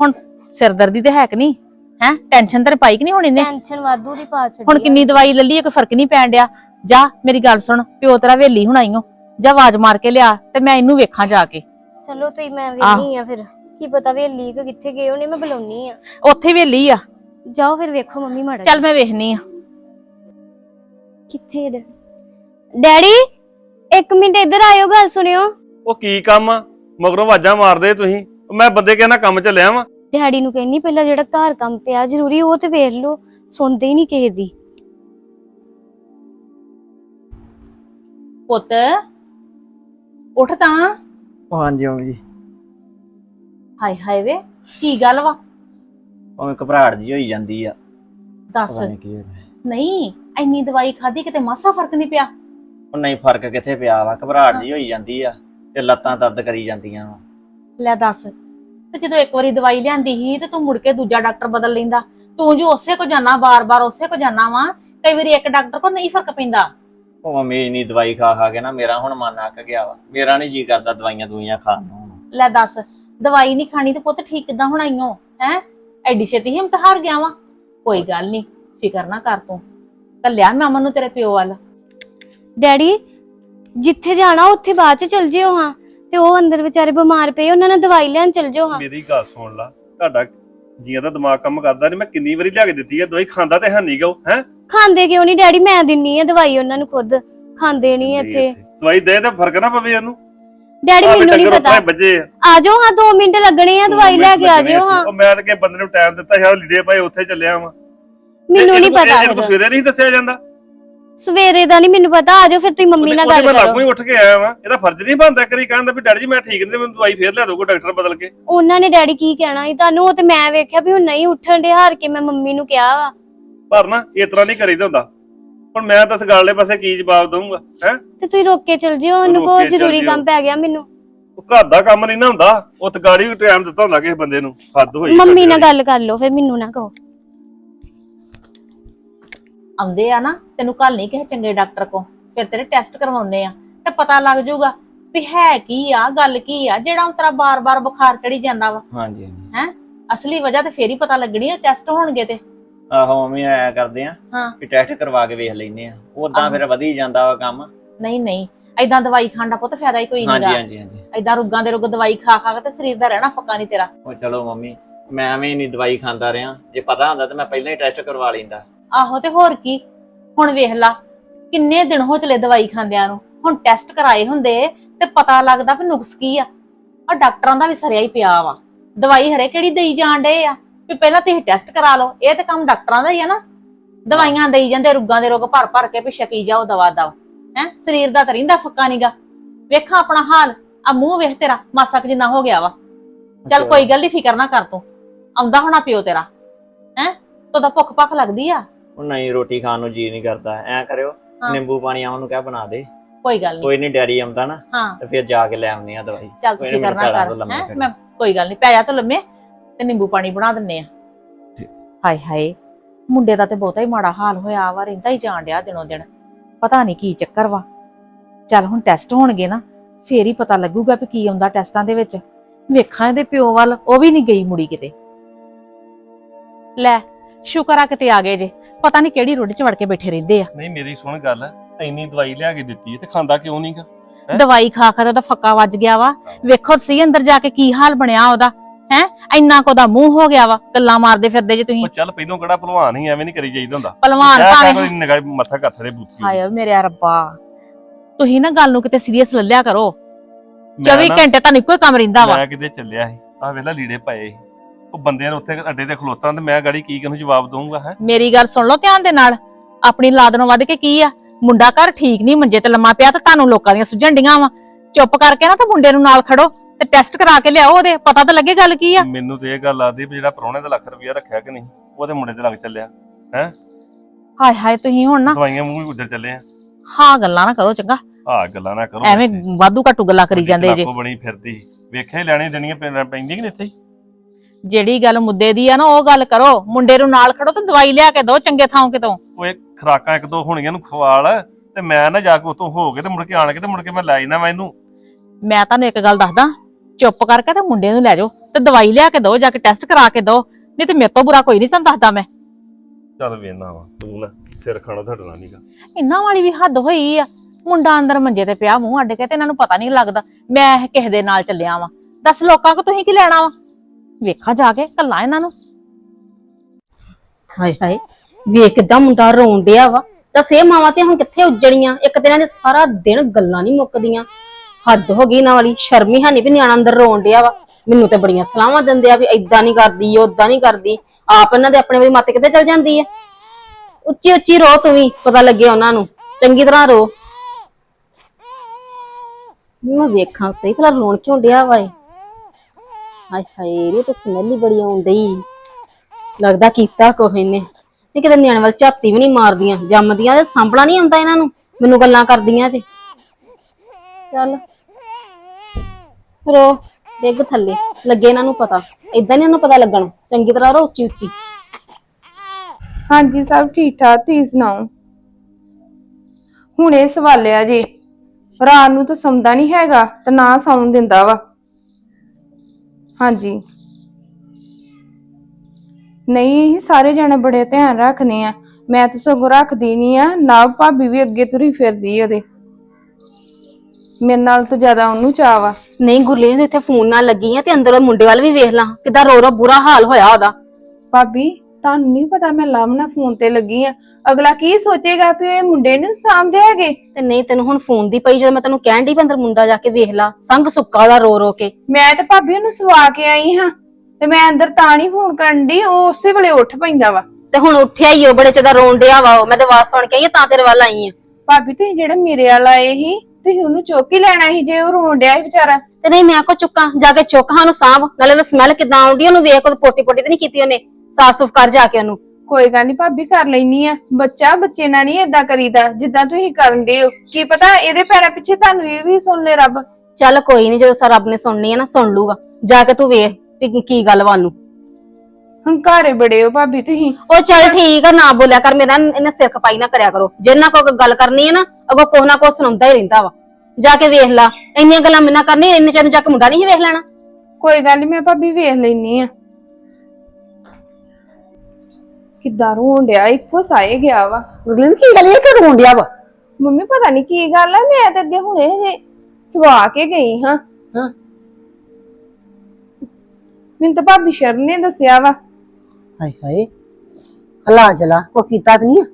ਹੁਣ ਸਿਰਦਰਦੀ ਤੇ ਹੈ ਕਿ ਨਹੀਂ? ਹੈ? ਟੈਨਸ਼ਨ ਤੇ ਪਾਈ ਕਿ ਨਹੀਂ ਹੁਣ ਇਹਨੇ? ਟੈਨਸ਼ਨ ਵਾਧੂ ਦੀ ਪਾ ਛੱਡੀ ਹੁਣ। ਕਿੰਨੀ ਦਵਾਈ ਲੱਲੀ ਕੋਈ ਫ਼ਰਕ ਨਹੀਂ ਪੈਣ ਡਿਆ। ਜਾ ਮੇਰੀ ਗੱਲ ਸੁਣ ਪਿਓ ਤੇਰਾ ਵੇਲੀ ਹੁਣ ਆਈਓ ਜਾ ਆਵਾਜ਼ ਮਾਰ ਕੇ ਲਿਆ ਤੇ ਮੈਂ ਇਹਨੂੰ ਵੇਖਾਂ ਜਾ ਕੇ। ਚਲੋ ਤੁਸੀਂ ਮੈਂ ਵੇਖਣੀ ਆ ਫਿਰ। ਕੀ ਪਤਾ ਵੇ ਲੀਕ ਕਿੱਥੇ ਗਏ ਉਹਨੇ ਮੈਂ ਬੁਲਾਉਣੀ ਆ। ਉੱਥੇ ਵੇਲੀ ਆ। ਜਾਓ ਫਿਰ ਵੇਖੋ ਮੰਮੀ ਮਾੜਾ ਚੱਲ ਮੈਂ ਵੇਖਨੀ ਆ। ਕਿੱਥੇ ਡੈਡੀ? ਇੱਕ ਮਿੰਟ ਇੱਧਰ ਆਇਓ ਗੱਲ ਸੁਣਿਓ। ਉਹ ਕੀ ਕੰਮ ਆ? ਮਗਰੋਂ ਆਵਾਜ਼ਾਂ ਮਾਰਦੇ ਤੁਸੀਂ। ਮੈਂ ਬੰਦੇ ਕਹਿੰਦਾ ਕੰਮ ਚੱਲਿਆ ਵਾਂ? ਡੈਡੀ ਨੂੰ ਕਹਿੰਨੀ ਪਹਿਲਾਂ ਜਿਹੜਾ ਘਰ ਕੰਮ ਪਿਆ ਜ਼ਰੂਰੀ ਉਹ ਤੇ ਵੇਖ ਲਓ ਸੁਣਦੇ ਹੀ ਨਹੀਂ ਕਿਸੇ ਦੀ। ਪੁੱਤ ਉੱਠ ਤਾਂ। ਹਾਂਜੀ ਮੰਮੀ ਜੀ। ਹਾਏ ਹਾਏ ਵੇ ਕੀ ਗੱਲ ਵਾ? ਉਹ ਘਬਰਾਹਟ ਜੀ ਹੋਈ ਜਾਂਦੀ ਆ। ਦੱਸ। ਪਤਾ ਨਹੀਂ ਕੀ ਹੋਇਆ। ਨਹੀਂ ਇੰਨੀ ਦਵਾਈ ਖਾਧੀ ਕਿਤੇ ਮਾਸਾ ਫ਼ਰਕ ਨਹੀਂ ਪਿਆ? ਉਹ ਨਹੀਂ ਫ਼ਰਕ ਕਿੱਥੇ ਪਿਆ ਵਾ ਘਬਰਾਹਟ ਜੀ ਹੋਈ ਜਾਂਦੀ ਆ ਤੇ ਲੱਤਾਂ ਦਰਦ ਕਰੀ ਜਾਂਦੀਆਂ ਵਾ। ਲੈ ਦੱਸ ਤੇ ਜਦੋਂ ਇੱਕ ਵਾਰੀ ਦਵਾਈ ਲਿਆਂਦੀ ਸੀ ਤੇ ਤੂੰ ਮੁੜ ਕੇ ਦੂਜਾ ਡਾਕਟਰ ਬਦਲ ਲੈਂਦਾ। ਤੂੰ ਜੋ ਉਸੇ ਕੋ ਜਾਣਾ ਬਾਰ-ਬਾਰ ਉਸੇ ਕੋ ਜਾਣਾ ਵਾ ਕਈ ਵਾਰੀ ਇੱਕ ਡਾਕਟਰ ਕੋ ਨਹੀਂ ਫ਼ਰਕ ਪੈਂਦਾ। ਉਹ ਮੰਮੀ ਇੰਨੀ ਦਵਾਈ ਖਾ ਖਾ ਕੇ ਨਾ ਮੇਰਾ ਹੁਣ ਮਨ ਅੱਕ ਗਿਆ ਵਾ। ਮੇਰਾ ਨਹੀਂ ਜੀ ਕਰਦਾ ਦਵਾਈਆਂ ਦੂਈਆਂ ਖਾਣ ਨੂੰ ਹੁਣ। ਲੈ ਦੱਸ ਦਵਾਈ ਨਹੀਂ ਖਾਣੀ ਤੇ ਪੁੱਤ ਠੀਕ ਕਿਦਾਂ ਹੁਣ ਆਈਓ ਹੈ? ਐਡੀ ਛੇਤੀ ਹਿੰਮਤ ਹਾਰ ਗਿਆ ਵਾ। ਕੋਈ ਗੱਲ ਨਹੀਂ ਫਿਕਰ ਨਾ ਕਰ ਤੂੰ। ਕੱਲਿਆ ਮੈਂ ਅਮਨ ਨੂੰ ਤੇਰੇ ਪਿਓ ਵੱਲ। ਡੈਡੀ ਜਿੱਥੇ ਜਾਣਾ ਉੱਥੇ ਬਾਅਦ ਚ ਚਲ ਜਿਓ ਹਾਂ। ਤੇ ਉਹ ਅੰਦਰ ਵਿਚਾਰੇ ਬਿਮਾਰ ਪਏ ਉਹਨਾਂ ਨੇ ਦਵਾਈ ਲੈਣ ਚਲ ਜਿਓ ਹਾਂ। ਮੇਰੀ ਗੱਲ ਸੁਣ ਲਾ ਤੁਹਾਡਾ ਜੀਆਂ ਦਾ ਦਿਮਾਗ ਕੰਮ ਕਰਦਾ ਨਹੀਂ ਮੈਂ ਕਿੰਨੀ ਵਾਰੀ ਲਿਆ ਕੇ ਦਿੱਤੀ ਹੈ ਦਵਾਈ ਖਾਂਦਾ ਤੇ ਹੈ ਨਹੀਂ ਗਾ ਹੈ? ਖਾਂਦੇ ਕਿਉਂ ਨਹੀਂ ਡੈਡੀ? ਮੈਂ ਦਿੰਨੀ ਆ ਦਵਾਈ ਉਹਨਾਂ ਨੂੰ ਖੁਦ ਖਾਂਦੇ ਨਹੀਂ ਇੱਥੇ। ਦਵਾਈ ਦੇ ਤੇ ਫ਼ਰਕ ਨਾ ਪਵੇ ਇਹਨੂੰ ਡੈਡੀ ਮੈਨੂੰ ਨਹੀਂ ਪਤਾ। ਆ। ਜਾਓ ਹਾਂ 2 ਮਿੰਟ ਲੱਗਣੇ ਆ ਦਵਾਈ ਲੈ ਕੇ ਆ ਜਿਓ ਹਾਂ। ਉਹ ਮੈਂ ਤਾਂ ਕਿ ਬੰਦੇ ਨੂੰ ਟਾਈਮ ਦਿੱਤਾ ਸੀ ਉਹ ਲੀੜੇ ਪਾਏ ਉੱਥੇ ਚੱਲਿਆ ਵਾਂ। ਮੈਨੂੰ ਨਹੀਂ ਪਤਾ ਇਹਨੂੰ। ਸਵੇਰੇ ਨਹੀਂ ਦੱਸਿਆ ਜਾਂਦਾ। ਸਵੇਰੇ ਦਾ ਨਹੀਂ ਮੈਨੂੰ ਪਤਾ ਆ ਜਾਓ ਫਿਰ ਤੁਸੀਂ ਮੰਮੀ ਨਾਲ ਗੱਲ ਮੈਂ ਲਾਗੂ ਹੀ ਉੱਠ ਕੇ ਆਇਆ ਵਾਂ ਇਹਦਾ ਫਰਜ਼ ਨਹੀਂ ਬਣਦਾ ਕਰੀ ਕਹਿੰਦਾ ਵੀ ਡੈਡੀ ਜੀ ਮੈਂ ਠੀਕ ਨਹੀਂ ਮੈਨੂੰ ਦਵਾਈ ਫੇਰ ਲਿਆ ਦੋਗੇ ਡਾਕਟਰ ਬਦਲ ਕੇ। ਉਹਨਾਂ ਨੇ ਡੈਡੀ ਕੀ ਕਹਿਣਾ ਸੀ ਤੁਹਾਨੂੰ? ਉਹ ਤੇ ਮੈਂ ਵੇਖਿਆ ਵੀ ਉਹ ਨਹੀਂ ਉੱਠਣ ਦੇ ਹਾਰ ਕੇ ਮੈਂ ਮੰਮੀ ਨੂੰ ਕਿਹਾ ਵਾ। ਪਰ ਨਾ ਇਸ ਤਰ੍ਹਾਂ ਨਹੀਂ ਕਰੀਦਾ ਹੁੰਦਾ। ਹੁਣ ਮੈਂ ਤਾਂ ਇਸ ਗੱਲ ਦੇ ਪਾਸੇ ਕੀ ਜਵਾਬ ਦਊਂਗਾ ਹੈ? ਤੇ ਤੁਸੀਂ ਰੋਕ ਕੇ ਚਲ ਜਿਓ ਉਹਨੂੰ ਰੋਕ ਬਹੁਤ ਕੇ ਚੱਲ ਜ਼ਰੂਰੀ ਜਿਓ। ਕੰਮ ਪੈ ਗਿਆ ਮੈਨੂੰ। ਉਹ ਘਰ ਦਾ ਕੰਮ ਨਹੀਂ ਨਾ ਹੁੰਦਾ ਉਹ ਤੇ ਗਾੜੀ ਵੀ ਟਾਈਮ ਦਿੱਤਾ ਹੁੰਦਾ ਕਿਸੇ ਬੰਦੇ ਨੂੰ ਹੱਦ ਹੋਈ ਮੰਮੀ ਨਾਲ ਗੱਲ ਕਰ ਲਓ ਫਿਰ ਮੈਨੂੰ ਨਾ ਕਹੋ। ਆਉਂਦੇ ਆ ਨਾ ਤੈਨੂੰ ਕੱਲ ਨਹੀਂ ਕਿਸੇ ਚੰਗੇ ਡਾਕਟਰ ਕੋ ਫਿਰ ਤੇਰੇ ਟੈਸਟ ਕਰਵਾਉਨੇ ਆ ਤੇ ਪਤਾ ਲੱਗ ਜਾਊਗਾ ਵੀ ਹੈ ਕੀ ਆ ਗੱਲ ਕੀ ਆ ਜਿਹੜਾ ਤੇਰਾ ਬਾਰ-ਬਾਰ ਬੁਖਾਰ ਚੜੀ ਜਾਂਦਾ ਵਾ। ਹਾਂਜੀ ਹਾਂਜੀ। ਹੈ? ਅਸਲੀ ਵਜ੍ਹਾ ਤੇ ਫੇਰ ਹੀ ਪਤਾ ਲੱਗਣੀ ਆ ਟੈਸਟ ਹੋਣਗੇ ਤੇ। ਆਹੋ ਮੰਮੀ ਆਇਆ ਕਰਦੇ ਆ ਹਾਂ। ਕਿ ਟੈਸਟ ਕਰਵਾ ਕੇ ਵੇਖ ਲੈਨੇ ਆ ਉਦਾਂ। ਫਿਰ ਵਧੀ ਜਾਂਦਾ ਵਾ ਕੰਮ। ਨਹੀਂ ਨਹੀਂ ਐਦਾਂ ਦਵਾਈ ਖਾਣ ਦਾ ਪੁੱਤ ਫਾਇਦਾ ਹੀ ਕੋਈ ਹਾਂਜੀ ਨਹੀਂਗਾ ਹਾਂਜੀ ਹਾਂਜੀ ਐਦਾਂ ਰੁੱਗਾਂ ਦੇ ਰੁੱਗ ਦਵਾਈ ਖਾ ਖਾ ਕੇ ਤੇ ਸਰੀਰ ਦਾ ਰਹਿਣਾ ਫੱਕਾ ਨਹੀਂ ਤੇਰਾ। ਉਹ ਚਲੋ ਮੰਮੀ ਮੈਂ ਵੀ ਨਹੀਂ ਦਵਾਈ ਖਾਂਦਾ ਰਿਹਾ ਜੇ ਪਤਾ ਹੁੰਦਾ ਤਾਂ ਮੈਂ ਪਹਿਲਾਂ ਹੀ ਟੈਸਟ ਕਰਵਾ ਲੈਂਦਾ। ਆਹੋ ਤੇ ਹੋਰ ਕੀ? ਹੁਣ ਵੇਖ ਲਾ ਕਿੰਨੇ ਦਿਨ ਹੋ ਚਲੇ ਦਵਾਈ ਖਾਂਦਿਆਂ ਨੂੰ? ਹੁਣ ਟੈਸਟ ਕਰਾਏ ਹੁੰਦੇ ਤੇ ਪਤਾ ਲੱਗਦਾ ਵੀ ਨੁਕਸ ਕੀ ਆ। ਆ ਡਾਕਟਰਾਂ ਦਾ ਵੀ ਸਰਿਆ ਹੀ ਪਿਆ ਵਾ। ਦਵਾਈ ਹਰੇ ਕਿਹੜੀ ਦੇਈ ਜਾਣ ਡੇ ਆ? ਵੀ ਪਹਿਲਾਂ ਤੁਸੀਂ ਟੈਸਟ ਕਰਾ ਲਓ ਇਹ ਤੇ ਕੰਮ ਡਾਕਟਰਾਂ ਦਾ ਹੀ ਆ ਨਾ। ਦਵਾਈਆਂ ਦੇਈ ਜਾਂਦੇ ਰੁੱਗਾਂ ਦੇ ਰੁੱਗ ਭਰ ਭਰ ਕੇ ਵੀ ਛਕੀ ਜਾਓ ਦਵਾ ਦਵ ਹੈ? ਸਰੀਰ ਦਾ ਤਾਂ ਰਹਿੰਦਾ ਫੱਕਾ ਨੀਗਾ। ਵੇਖਾਂ ਆਪਣਾ ਹਾਲ ਆ ਮੂੰਹ ਵੇਖ ਤੇਰਾ ਮਾਸਾ ਕੁ ਜਿੰਨਾ ਹੋ ਗਿਆ ਵਾ। ਚੱਲ ਕੋਈ ਗੱਲ ਨਹੀਂ ਫਿਕਰ ਨਾ ਕਰ ਤੂੰ। ਆਉਂਦਾ ਹੋਣਾ ਪਿਓ ਤੇਰਾ। ਹੈ? ਤੋ ਤਾਂ ਭੁੱਖ ਭੱਖ ਲੱਗਦੀ ਆ। ਉਹ ਨਹੀਂ ਰੋਟੀ ਖਾਣ ਨੂੰ ਜੀ ਨਹੀਂ ਕਰਦਾ। ਐ ਕਰਿਓ ਹਾਂ। ਨਿੰਬੂ ਪਾਣੀ ਆ ਉਹਨੂੰ ਕਹਿ ਬਣਾ ਦੇ। ਕੋਈ ਗੱਲ ਨਹੀਂ। ਕੋਈ ਨਹੀਂ ਡੈਡੀ ਆਉਂਦਾ ਨਾ ਹਾਂ। ਤੇ ਫਿਰ ਜਾ ਕੇ ਲੈ ਆਉਂਦੇ ਆ ਦਵਾਈ। ਚੱਲ ਕੋਈ ਨੀ, ਮੈਂ ਕਰ ਤੋਂ ਲੰਮੇ ਹੈਂ? ਫਿਰ। ਮੈਂ ਕੋਈ ਗੱਲ ਨਹੀਂ ਪੈ ਜਾ ਤੂੰ ਲੰਮੇ ਤੇ ਨਿੰਬੂ ਪਾਣੀ ਬਣਾ ਦਿੰਨੇ ਆ। ਠੀਕ। ਹਾਏ ਹਾਏ ਮੁੰਡੇ ਦਾ ਤੇ ਬਹੁਤਾ ਹੀ ਮਾੜਾ ਹਾਲ ਹੋਇਆ ਵਾ ਰਹਿੰਦਾ ਹੀ ਜਾਣ ਡਿਆ ਦਿਨੋਂ ਦਿਨ। ਪਤਾ ਨਹੀਂ ਕੀ ਚੱਕਰ ਵਾ। ਚੱਲ ਹੁਣ ਟੈਸਟ ਹੋਣਗੇ ਨਾ ਫੇਰ ਹੀ ਪਤਾ ਲੱਗੂਗਾ ਵੀ ਕੀ ਆਉਂਦਾ ਟੈਸਟਾਂ ਦੇ ਵਿੱਚ। ਵੇਖਾਂ ਇਹਦੇ ਪਿਓ ਵੱਲ ਉਹ ਵੀ ਨਹੀਂ ਗਈ ਮੁੜੀ ਕਿਤੇ। ਲੈ ਸ਼ੁਕਰ ਆ ਕਿਤੇ ਆ ਗਏ ਜੇ। ਪਤਾ ਨਹੀਂ ਕਿਹੜੀ ਰੋਡ 'ਚ ਵੜ ਕੇ ਬੈਠੇ ਰਹਿੰਦੇ ਆ। ਨਹੀਂ ਮੇਰੀ ਸੁਣ ਗੱਲ ਇੰਨੀ ਦਵਾਈ ਲਿਆ ਕੇ ਦਿੱਤੀ ਤੇ ਖਾਂਦਾ ਕਿਉਂ ਨਹੀਂਗਾ? ਦਵਾਈ ਖਾ ਖਾ ਤਾਂ ਉਹਦਾ ਫੱਕਾ ਵੱਜ ਗਿਆ ਵਾ। ਵੇਖੋ ਸਹੀ ਅੰਦਰ ਜਾ ਕੇ ਕੀ ਹਾਲ ਬਣਿਆ ਉਹਦਾ ਹੈ? ਇੰਨਾ ਕੋ ਦਾ ਮੂੰਹ ਹੋ ਗਿਆ ਵਾ ਗੱਲਾਂ ਮਾਰਦੇ ਫਿਰਦੇ ਜੇ ਤੁਸੀਂ। ਚੱਲ ਪਹਿਲੋਂ ਕਿਹੜਾ ਭਲਵਾਨ ਹੀ ਐਵੇਂ ਨਹੀਂ ਕਰੀ ਜਾਈਦਾ ਹੁੰਦਾ। ਪਹਿਲਵਾਨ ਭਾਵੇਂ ਨਿਗਾਹ ਮੱਥਾ ਕਰ ਛੜੇ ਬੂਥੀ ਹਾਏ ਮੇਰੇ ਰੱਬਾ ਤੁਸੀਂ ਨਾ ਗੱਲ ਨੂੰ ਕਿਤੇ ਸੀਰੀਅਸ ਲੱਲਿਆ ਕਰੋ। ਮੈਂ 24 ਨਾ- ਘੰਟੇ ਤਾਂ ਇੱਕੋ ਹੀ ਕੰਮ ਰਹਿੰਦਾ ਵਾ। ਮੈਂ ਕਿਤੇ ਚੱਲਿਆ ਸੀ ਆ ਵੇਲਾ ਲੀੜੇ ਪਏ ਸੀ। ਉਹ ਬੰਦਿਆਂ ਨੇ ਉੱਥੇ ਅੱਡੇ ਤੇ ਖਲੋਤਾ ਤੇ ਮੈਂ ਗਾੜੀ ਕੀ ਕਿਹਨੂੰ ਜਵਾਬ ਦਊਂਗਾ ਹੈ? ਮੇਰੀ ਗੱਲ ਸੁਣ ਲਓ ਧਿਆਨ ਦੇ ਨਾਲ। ਆਪਣੀ ਲਾਦ ਨੂੰ ਵੱਧ ਕੇ ਕੀ ਆ? ਮੁੰਡਾ ਘਰ ਠੀਕ ਨਹੀਂ ਮੰਜੇ ਤੇ ਲੰਮਾ ਪਿਆ ਤਾਂ ਤੁਹਾਨੂੰ ਲੋਕਾਂ ਦੀਆਂ ਸੁਝਣ ਡੀਆਂ ਵਾ। ਚੁੱਪ ਕਰਕੇ ਨਾ ਤਾਂ ਮੁੰਡੇ ਨੂੰ ਨਾਲ ਖੜੋ ਤੇ ਟੈਸਟ ਕਰਾ ਕੇ ਲਿਆਓ ਉਹਦੇ। ਪਤਾ ਤਾਂ ਲੱਗੇ ਗੱਲ ਕੀ ਆ? ਮੈਨੂੰ ਤੇ ਇਹ ਗੱਲ ਆਦੀ ਵੀ ਜਿਹੜਾ ਪ੍ਰਾਹੁਣੇ ਦਾ ਲੱਖ ਰੁਪਇਆ ਰੱਖਿਆ ਕਿ ਨਹੀਂ ਉਹਦੇ ਮੁੰਡੇ ਤੇ ਲੱਗ ਚੱਲਿਆ ਹਾਏ ਹਾਏ ਤੁਸੀਂ ਹੁਣ ਨਾ ਦਵਾਈਆਂ ਮੂੰਹ ਹੀ ਉੱਧਰ ਚੱਲੇ ਆ। ਹਾਂ ਗੱਲਾਂ ਨਾ ਕਰੋ ਚੰਗਾ। ਆਹ ਗੱਲਾਂ ਨਾ ਕਰੋ ਐਵੇਂ। ਵਾਧੂ ਘੱਟੂ ਗੱਲਾਂ ਕਰੀ ਜਾਂਦੇ ਜੇ। ਬਣੀ ਫਿਰਦੀ ਵੇਖਿਆ ਹੀ ਲੈਣੀ ਦੇਣੀਆਂ ਪੈਂਦੀਆਂ ਕਿ ਨਹੀਂ ਇੱਥੇ ਹੀ? ਜਿਹੜੀ ਗੱਲ ਮੁੱਦੇ ਦੀ ਆ ਨਾ ਉਹ ਗੱਲ ਕਰੋ। ਮੁੰਡੇ ਨੂੰ ਨਾਲ ਖੜੋ ਤੇ ਦਵਾਈ ਲਿਆ ਕੇ ਦਿਓ ਚੰਗੇ ਥਾਂ ਕਿਤੋਂ। ਉਹ ਇਹ ਖਰਾਕਾਂ ਇੱਕ ਦੋ ਹੋਣੀਆਂ ਨੂੰ ਖਵਾਲ ਤੇ ਮੈਂ ਨਾ ਜਾ ਕੇ ਉਤੋਂ ਹੋ ਕੇ ਤੇ ਮੁੜ ਕੇ ਆਣ ਕੇ ਤੇ ਮੁੜ ਕੇ ਮੈਂ ਲੈ ਜਾਣਾ ਮੈਂ ਇਹਨੂੰ। ਮੈਂ ਤੁਹਾਨੂੰ ਇੱਕ ਗੱਲ ਦੱਸਦਾ ਚੁੱਪ ਕਰਕੇ ਤੇ ਮੁੰਡੇ ਨੂੰ ਲੈ ਜਾਓ ਤੇ ਦਵਾਈ ਲਿਆ ਕੇ ਦਿਓ ਜਾ ਕੇ ਟੈਸਟ ਕਰਾ ਕੇ ਦਿਓ ਨਹੀਂ ਤੇ ਮੇਰੇ ਤੋਂ ਬੁਰਾ ਕੋਈ ਨਹੀਂ ਤੁਹਾਨੂੰ ਦੱਸਦਾ ਮੈਂ। ਚੱਲ ਵੇਨਾ ਵਾ ਤੂੰ ਨਾ ਸਿਰ ਖਾਣਾ ਤੁਹਾਡਾ ਨਹੀਂਗਾ ਇਹਨਾਂ ਵਾਲੀ ਵੀ ਹੱਦ ਹੋਈ ਆ। ਮੁੰਡਾ ਅੰਦਰ ਮੰਜੇ ਤੇ ਪਿਆ ਮੂੰਹ ਅੱਡ ਕੇ ਤੇ ਇਹਨਾਂ ਨੂੰ ਪਤਾ ਨਹੀਂ ਲੱਗਦਾ ਮੈਂ ਇਹ ਕਿਸੇ ਦੇ ਨਾਲ ਚੱਲਿਆ ਵਾਂ। ਦੱਸ ਲੋਕਾਂ ਕੋ ਤੁਸੀਂ ਕੀ ਲੈਣਾ ਵਾ? ਵੇਖਾਂ ਜਾ ਕੇ ਕੱਲਾ ਇਹਨਾਂ ਨੂੰ। ਹਾਏ ਹਾਏ, ਵੇਖ ਕਿਦਾਂ ਮੁੰਡਾ ਰੋਣ ਡਿਆ ਵਾ। ਤਾਂ ਮਾਵਾਂ ਤੇ ਹੁਣ ਕਿੱਥੇ ਉੱਜਣੀਆਂ ਇੱਕ ਦਿਨਾਂ ਦੇ ਸਾਰਾ ਦਿਨ ਗੱਲਾਂ ਨਹੀਂ ਮੁੱਕਦੀਆਂ। ਹੱਦ ਹੋ ਗਈ ਇਹਨਾਂ ਵਾਲੀ, ਸ਼ਰਮੀ ਹਾਨੀ ਵੀ ਨਿਆਣਾ ਅੰਦਰ ਰੋਣ ਡਿਆ ਵਾ। ਮੈਨੂੰ ਤੇ ਬੜੀਆਂ ਸਲਾਹਾਂ ਦਿੰਦੇ ਆ ਵੀ ਏਦਾਂ ਨਹੀਂ ਕਰਦੀ, ਓਦਾਂ ਨਹੀਂ ਕਰਦੀ। ਆਪ ਇਹਨਾਂ ਦੇ ਆਪਣੇ ਵਾਲੀ ਮੱਤ ਕਿੱਥੇ ਚਲ ਜਾਂਦੀ ਹੈ ਉੱਚੀ ਉੱਚੀ ਰੋ ਤੂੰ ਵੀ, ਪਤਾ ਲੱਗੇ ਉਹਨਾਂ ਨੂੰ। ਚੰਗੀ ਤਰ੍ਹਾਂ ਰੋ। ਮੈਂ ਵੇਖਾਂ ਸਹੀ ਭਲਾ ਰੋਣ ਕਿਉਂ ਡਿਆ ਵਾ ਇਹ? ਹਾਏ ਹਾਏ ਇਹ ਤਾਂ ਸਮੈਲ ਹੀ ਬੜੀ ਆਉਂਦੀ ਲੱਗਦਾ ਕੀਤਾ ਕੁਛ ਇਹਨੇ। ਇਹ ਕਿਤੇ ਨਿਆਣੇ ਵੱਲ ਝਾਤੀ ਵੀ ਨਹੀਂ ਮਾਰਦੀਆਂ, ਜੰਮਦੀਆਂ ਤੇ ਸਾਂਭਣਾ ਨਹੀਂ ਆਉਂਦਾ ਇਹਨਾਂ ਨੂੰ, ਮੈਨੂੰ ਗੱਲਾਂ ਕਰਦੀਆਂ ਜੇ। ਚੱਲ। ਰੋ ਡਿੱਗ ਥੱਲੇ, ਲੱਗੇ ਇਹਨਾਂ ਨੂੰ ਪਤਾ। ਇਦਾਂ ਨਹੀਂ ਇਹਨੂੰ ਪਤਾ ਲੱਗਣ, ਚੰਗੀ ਤਰ੍ਹਾਂ ਰੋ ਉੱਚੀ ਉੱਚੀ। ਹਾਂਜੀ, ਸਭ ਠੀਕ ਠਾਕ, ਤੁਸੀਂ ਸੁਣਾਓ? ਹੁਣ ਇਹ ਸਵਾਲ ਆ ਜੀ, ਰਾਤ ਨੂੰ ਤਾਂ ਸੌਂਦਾ ਨਹੀਂ ਹੈਗਾ, ਤੇ ਨਾ ਸੌਣ ਦਿੰਦਾ ਵਾ। ਹਾਂਜੀ। ਨਹੀਂ ਇਹ ਸਾਰੇ ਜਣੇ ਬੜੇ ਧਿਆਨ ਰੱਖਨੇ ਆ ਮੈਂ ਤਾਂ ਸਗੋਂ ਰੱਖਦੀ ਨਹੀਂ ਆ ਨਾ ਭਾਬੀ ਵੀ ਅੱਗੇ ਤੁਰੀ ਫਿਰਦੀ ਉਹਦੇ। ਮੇਰੇ ਨਾਲ ਤਾਂ ਜ਼ਿਆਦਾ ਉਹਨੂੰ ਚਾਅ ਵਾ। ਨਹੀਂ ਗੁਰਲੀਨ ਇੱਥੇ ਫੋਨ ਨਾਲ ਲੱਗੀ ਆ ਤੇ ਅੰਦਰ ਉਹ ਮੁੰਡੇ ਵੱਲ ਵੀ ਵੇਖ ਲਾਂ। ਕਿਦਾਂ ਰੋ ਰੋ ਬੁਰਾ ਹਾਲ ਹੋਇਆ ਉਹਦਾ। ਭਾਬੀ ਤੁਹਾਨੂੰ ਨਹੀਂ ਪਤਾ ਮੈਂ ਲਾਮਨਾ ਫੋਨ ਤੇ ਲੱਗੀ ਆ। ਅਗਲਾ ਕੀ ਸੋਚੇਗਾ ਵੀ ਇਹ ਮੁੰਡੇ ਨੂੰ ਸਾਂਭਦੇ ਹੈਗੇ? ਤੇ ਨਹੀਂ ਤੈਨੂੰ ਹੁਣ ਫੋਨ ਦੀ ਪਈ ਜਦੋਂ ਮੈਂ ਤੈਨੂੰ ਕਹਿਣ ਦੀ ਅੰਦਰ ਮੁੰਡਾ ਜਾ ਕੇ ਵੇਖ ਲਾ ਸੰਗ ਸੁੱਕਾ ਉਹਦਾ ਰੋ ਰੋ ਕੇ। ਮੈਂ ਤੇ ਭਾਬੀ ਨੂੰ ਸਵਾ ਕੇ ਆਈ ਹਾਂ ਤੇ ਮੈਂ ਅੰਦਰ ਤਾਂ ਨਹੀਂ ਫੋਨ ਕਰਨ ਦੀ ਉਹ ਉਸੇ ਵੇਲੇ ਉੱਠ ਪੈਂਦਾ ਵਾ। ਤੇ ਹੁਣ ਉੱਠਿਆ ਹੀ ਉਹ ਬੜੇ ਚ ਦਾ ਰੋਣ ਡਿਆ ਵਾ ਉਹ। ਮੈਂ ਤੇ ਆਵਾਜ਼ ਸੁਣ ਕੇ ਆਈ ਆ, ਤਾਂ ਤੇਰੇ ਵੱਲ ਆਈ ਆ। ਭਾਬੀ ਤੁਸੀਂ ਜਿਹੜੇ ਮੇਰੇ ਵਾਲਾ ਆਏ ਸੀ ਤੁਸੀਂ ਉਹਨੂੰ ਚੁੱਕ ਹੀ ਲੈਣਾ ਸੀ ਜੇ ਉਹ ਰੋਣ ਡਿਆ ਸੀ ਵਿਚਾਰਾ। ਤੇ ਨਹੀਂ ਮੈਂ ਕੋ ਚੁੱਕਾਂ? ਜਾ ਕੇ ਚੁੱਕ ਹਾਂ ਉਹਨੂੰ ਸਾਂਭ ਨਾਲੇ ਉਹਦਾ ਸਮੈਲ ਕਿਦਾਂ ਆਉਂਦੀ ਉਹਨੂੰ ਵੇਖ ਉਹ ਪੋਟੀ ਪੋਟੀ ਤੇ ਨਹੀਂ ਕੀਤੀ ਉਹਨੇ। ਸਾਫ਼ ਸੁਫ ਕਰ ਜਾ ਕੇ ਉਹਨੂੰ। ਕੋਈ ਗੱਲ ਨਹੀਂ ਭਾਬੀ ਕਰ ਲੈਣੀ ਆ। ਬੱਚਾ ਬੱਚੇ ਨਾਲ ਨਹੀਂ ਏਦਾਂ ਕਰੀਦਾ। ਜਿੱਦਾਂ ਤੁਸੀਂ ਕਰਨ ਦੇ ਹੋ। ਕੀ ਪਤਾ ਇਹਦੇ ਪੈਰਾਂ ਪਿੱਛੇ ਤੁਹਾਨੂੰ ਇਹ ਵੀ ਸੁਣ ਲੈ ਰੱਬ। ਚੱਲ ਕੋਈ ਨਹੀਂ ਜਦੋਂ ਸਾ ਰੱਬ ਨੇ ਸੁਣਨੀ ਹੈ ਨਾ ਸੁਣ ਲੂਗਾ। ਜਾ ਕੇ ਤੂੰ ਵੇਖ ਵੀ ਕੀ ਗੱਲ ਵਾ ਉਹਨੂੰ। ਹੰਕਾਰੇ ਬੜੇ ਹੋ ਭਾਬੀ ਤੁਸੀਂ। ਉਹ ਚੱਲ ਠੀਕ ਆ ਨਾ ਬੋਲਿਆ ਕਰ ਮੇਰਾ ਇਹਨੇ ਸਿਰ ਖਪਾਈ ਨਾ ਕਰਿਆ ਕਰੋ। ਜਿੰਨਾ ਕੋ ਗੱਲ ਕਰਨੀ ਹੈ ਨਾ ਅਗੋ ਕੋਹ ਨਾ ਕੋ ਸੁਣਾਉਂਦਾ ਹੀ ਰਹਿੰਦਾ ਵਾ। ਜਾ ਕੇ ਵੇਖ ਲਾ। ਇੰਨੀਆਂ ਗੱਲਾਂ ਮੈਨਾਂ ਕਰਨੀ ਇੰਨੇ ਚਿਰ ਨੂੰ ਜਾ ਕੇ ਮੁੰਡਾ ਨਹੀਂ ਵੇਖ ਲੈਣਾ। ਕੋਈ ਗੱਲ ਨੀ ਮੈਂ ਭਾਬੀ ਵੇਖ ਲੈਣੀ ਆ। ਕਿੱਦਾਂ ਰੋਣ ਡਿਆ? ਇੱਕੋ ਸਾਏ ਗਿਆ ਵਾ। ਗੁਰਲੀਨ ਕੀ ਗੱਲ ਇਹ ਕਿ ਰੋਣ ਡਿਆ ਵਾ। ਮੰਮੀ ਪਤਾ ਨਹੀਂ ਕੀ ਗੱਲ ਆ ਮੈਂ ਤਾਂ ਅੱਗੇ ਹੁਣੇ ਜੇ ਸਵਾ ਕੇ ਗਈ ਹਾਂ। ਹਾਂ। ਮੈਨੂੰ ਤਾਂ ਭਾਬੀ ਸ਼ਰਨ ਨੇ ਦੱਸਿਆ ਵਾ। ਹਾਏ ਹਾਏ ਹਲਾ ਜਲਾ ਕੋ ਕੀਤਾ ਤੇ ਨਹੀਂ ਆ?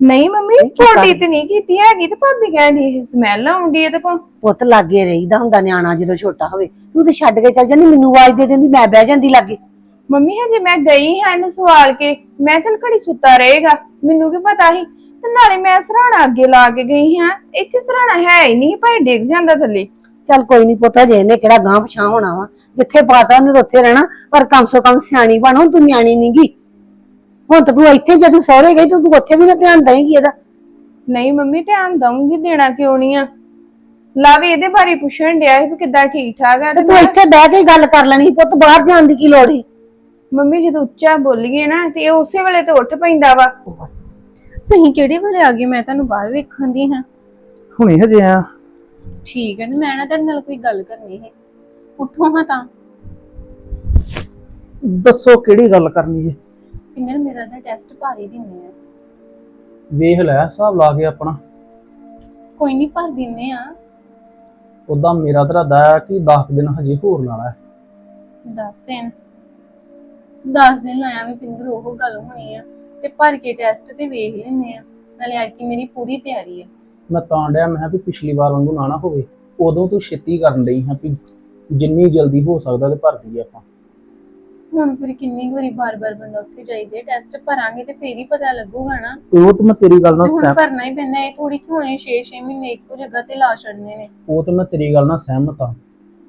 ਨਹੀਂ ਮੰਮੀ। ਛੋਟੀ ਤੇ ਨਹੀਂ ਕੀਤੀ ਹੈਗੀ ਤੇ ਭਾਬੀ ਕਹਿੰਦੀ ਸਮੈਲ ਆਉਂਦੀ ਹੈ ਤੇ ਕੋ ਪੁੱਤ ਲਾਗੇ ਰਹੀਦਾ ਹੁੰਦਾ ਨਿਆਣਾ ਜਦੋਂ ਛੋਟਾ ਹੋਵੇ। ਤੂੰ ਤੇ ਛੱਡ ਕੇ ਚੱਲ ਜਾਂਦੀ ਮੈਨੂੰ ਆਵਾਜ਼ ਦੇ ਦਿੰਦੀ ਮੈਂ ਬਹਿ ਜਾਂਦੀ ਲਾਗੇ। ਮੰਮੀ ਹਜੇ ਮੈਂ ਗਈ ਹਾਂ ਇਹਨੂੰ ਸਵਾਲ ਕੇ। ਮੈਂ ਚਲ ਘੜੀ ਸੁੱਤਾ ਰਹੇਗਾ। ਮੈਨੂੰ ਕੀ ਪਤਾ ਸੀ? ਤੇ ਨਾਲੇ ਮੈਂ ਸਰਾਣਾ ਅੱਗੇ ਲਾ ਕੇ ਗਈ ਹਾਂ। ਇੱਥੇ ਸਰਾਣਾ ਹੈ ਹੀ ਨਹੀਂ ਭਾਈ ਡਿੱਗ ਜਾਂਦਾ ਥੱਲੇ। ਚੱਲ ਕੋਈ ਨਹੀਂ ਪੁੱਤ ਜੇ ਇਹਨੇ ਕਿਹੜਾ ਗਾਂ ਪਛਾਂ ਹੋਣਾ ਵਾ। ਜਿੱਥੇ ਪਾਤਾ ਉਹਨੇ ਤਾਂ ਉੱਥੇ ਰਹਿਣਾ। ਪਰ ਕਮ ਸੋ ਕਮ ਸਿਆਣੀ ਬਣ ਹੁਣ ਤੂੰ ਨਿਆਣੀ ਨਹੀਂਗੀ ਹੁਣ ਤਾਂ ਤੂੰ ਇੱਥੇ ਜਦੋਂ ਸਹੁਰੇ ਗਈ ਤੂੰ ਤੂੰ ਉੱਥੇ ਵੀ ਨਾ ਧਿਆਨ ਦੇਂਗੀ ਇਹਦਾ। ਨਹੀਂ ਮੰਮੀ ਧਿਆਨ ਦਊਂਗੀ ਦੇਣਾ ਕਿਉਂ ਨਹੀਂ ਆ? ਲਵ ਇਹਦੇ ਬਾਰੇ ਪੁੱਛਣ ਡਿਆ ਸੀ ਵੀ ਕਿੱਦਾਂ ਠੀਕ ਠਾਕ ਆ ਤੇ ਤੇ ਇੱਥੇ ਬਹਿ ਕੇ ਗੱਲ ਕਰ ਲੈਣੀ ਸੀ, ਪੁੱਤ ਬਾਹਰ ਜਾਣ ਦੀ ਕੀ ਲੋੜ ਸੀ? ਮੰਮੀ ਜਦੋਂ ਉੱਚਾ ਬੋਲੀਏ ਨਾ ਤੇ ਇਹ ਉਸੇ ਵੇਲੇ ਤੇ ਉੱਠ ਪੈਂਦਾ ਵਾ। ਤੁਸੀਂ ਕਿਹੜੇ ਵੇਲੇ ਆ ਗਏ? ਮੈਂ ਤੁਹਾਨੂੰ ਬਾਹਰ ਵੇਖਣ ਦੀ ਹਾਂ। ਹੁਣੇ ਹਜੇ ਆ। ਠੀਕ ਹੈ ਤੇ ਮੈਂ ਨਾ ਤੁਹਾਡੇ ਨਾਲ ਕੋਈ ਗੱਲ ਕਰਨੀ ਹੈ ਉੱਠੋ ਹਾਂ ਤਾਂ। ਦੱਸੋ ਕਿਹੜੀ ਗੱਲ ਕਰਨੀ ਹੈ? ਪਿੰਦਰ ਮੇਰਾ ਤਾਂ ਟੈਸਟ ਭਾਰੀ ਦਿੰਨੇ ਆ। ਵੇਖ ਲੈ ਹਿਸਾਬ ਲਾ ਕੇ ਆਪਣਾ। ਕੋਈ ਨਹੀਂ ਭਰ ਦਿੰਨੇ ਆ। ਉਦਾਂ ਮੇਰਾ ਤਾਂ ਹੈ ਕਿ 10 ਦਿਨ ਹਜੇ ਹੋਰ ਲਾਣਾ ਹੈ। 10 ਦਿਨ। 10 ਦਿਨ ਲਾਇਆ ਵੀ ਪਿੰਦਰ ਉਹ ਗੱਲ ਹੋਣੀ ਆ ਤੇ ਭਰ ਕੇ ਟੈਸਟ ਤੇ ਵੇਖ ਲੈਨੇ ਆ। ਨਾਲੇ ਅੱਜ ਕੀ ਮੇਰੀ ਪੂਰੀ ਤਿਆਰੀ ਆ। ਮੈਂ ਤਾਂ ਡਿਆ ਮੈਂ ਕਿਹਾ ਵੀ ਪਿਛਲੀ ਵਾਰ ਵਾਂਗੂ ਨਾ ਨਾ ਹੋਵੇ। ਉਦੋਂ ਤੂੰ ਛੇਤੀ ਕਰਨ ਡਈ ਹਾਂ ਵੀ ਜਿੰਨੀ ਜਲਦੀ ਹੋ ਸਕਦਾ ਤੇ ਭਰ ਦਈਏ ਆਪਾਂ। ਹੁਣ ਫਿਰ ਕਿੰਨੀ ਵਾਰੀ ਬਾਰ-ਬਾਰ ਬੰਦਾ ਉੱਥੇ ਜਾਈਦੇ ਟੈਸਟ ਭਰਾਂਗੇ ਤੇ ਫੇਰ ਹੀ ਪਤਾ ਲੱਗੂਗਾ ਨਾ। ਉਹ ਤਾਂ ਮੈਂ ਤੇਰੀ ਗੱਲ ਨਾਲ ਹੁਣ ਸਹਿਮਤ ਭਰਨਾ ਹੀ ਪੈਂਦਾ ਇਹ ਥੋੜੀ ਕਿ ਹੁਣੇ 6-6 ਮਹੀਨੇ ਇੱਕੋ ਜਗ੍ਹਾ ਤੇ ਲਾ ਛੱਡਨੇ ਨੇ। ਉਹ ਤਾਂ ਮੈਂ ਤੇਰੀ ਗੱਲ ਨਾਲ ਸਹਿਮਤ ਹਾਂ।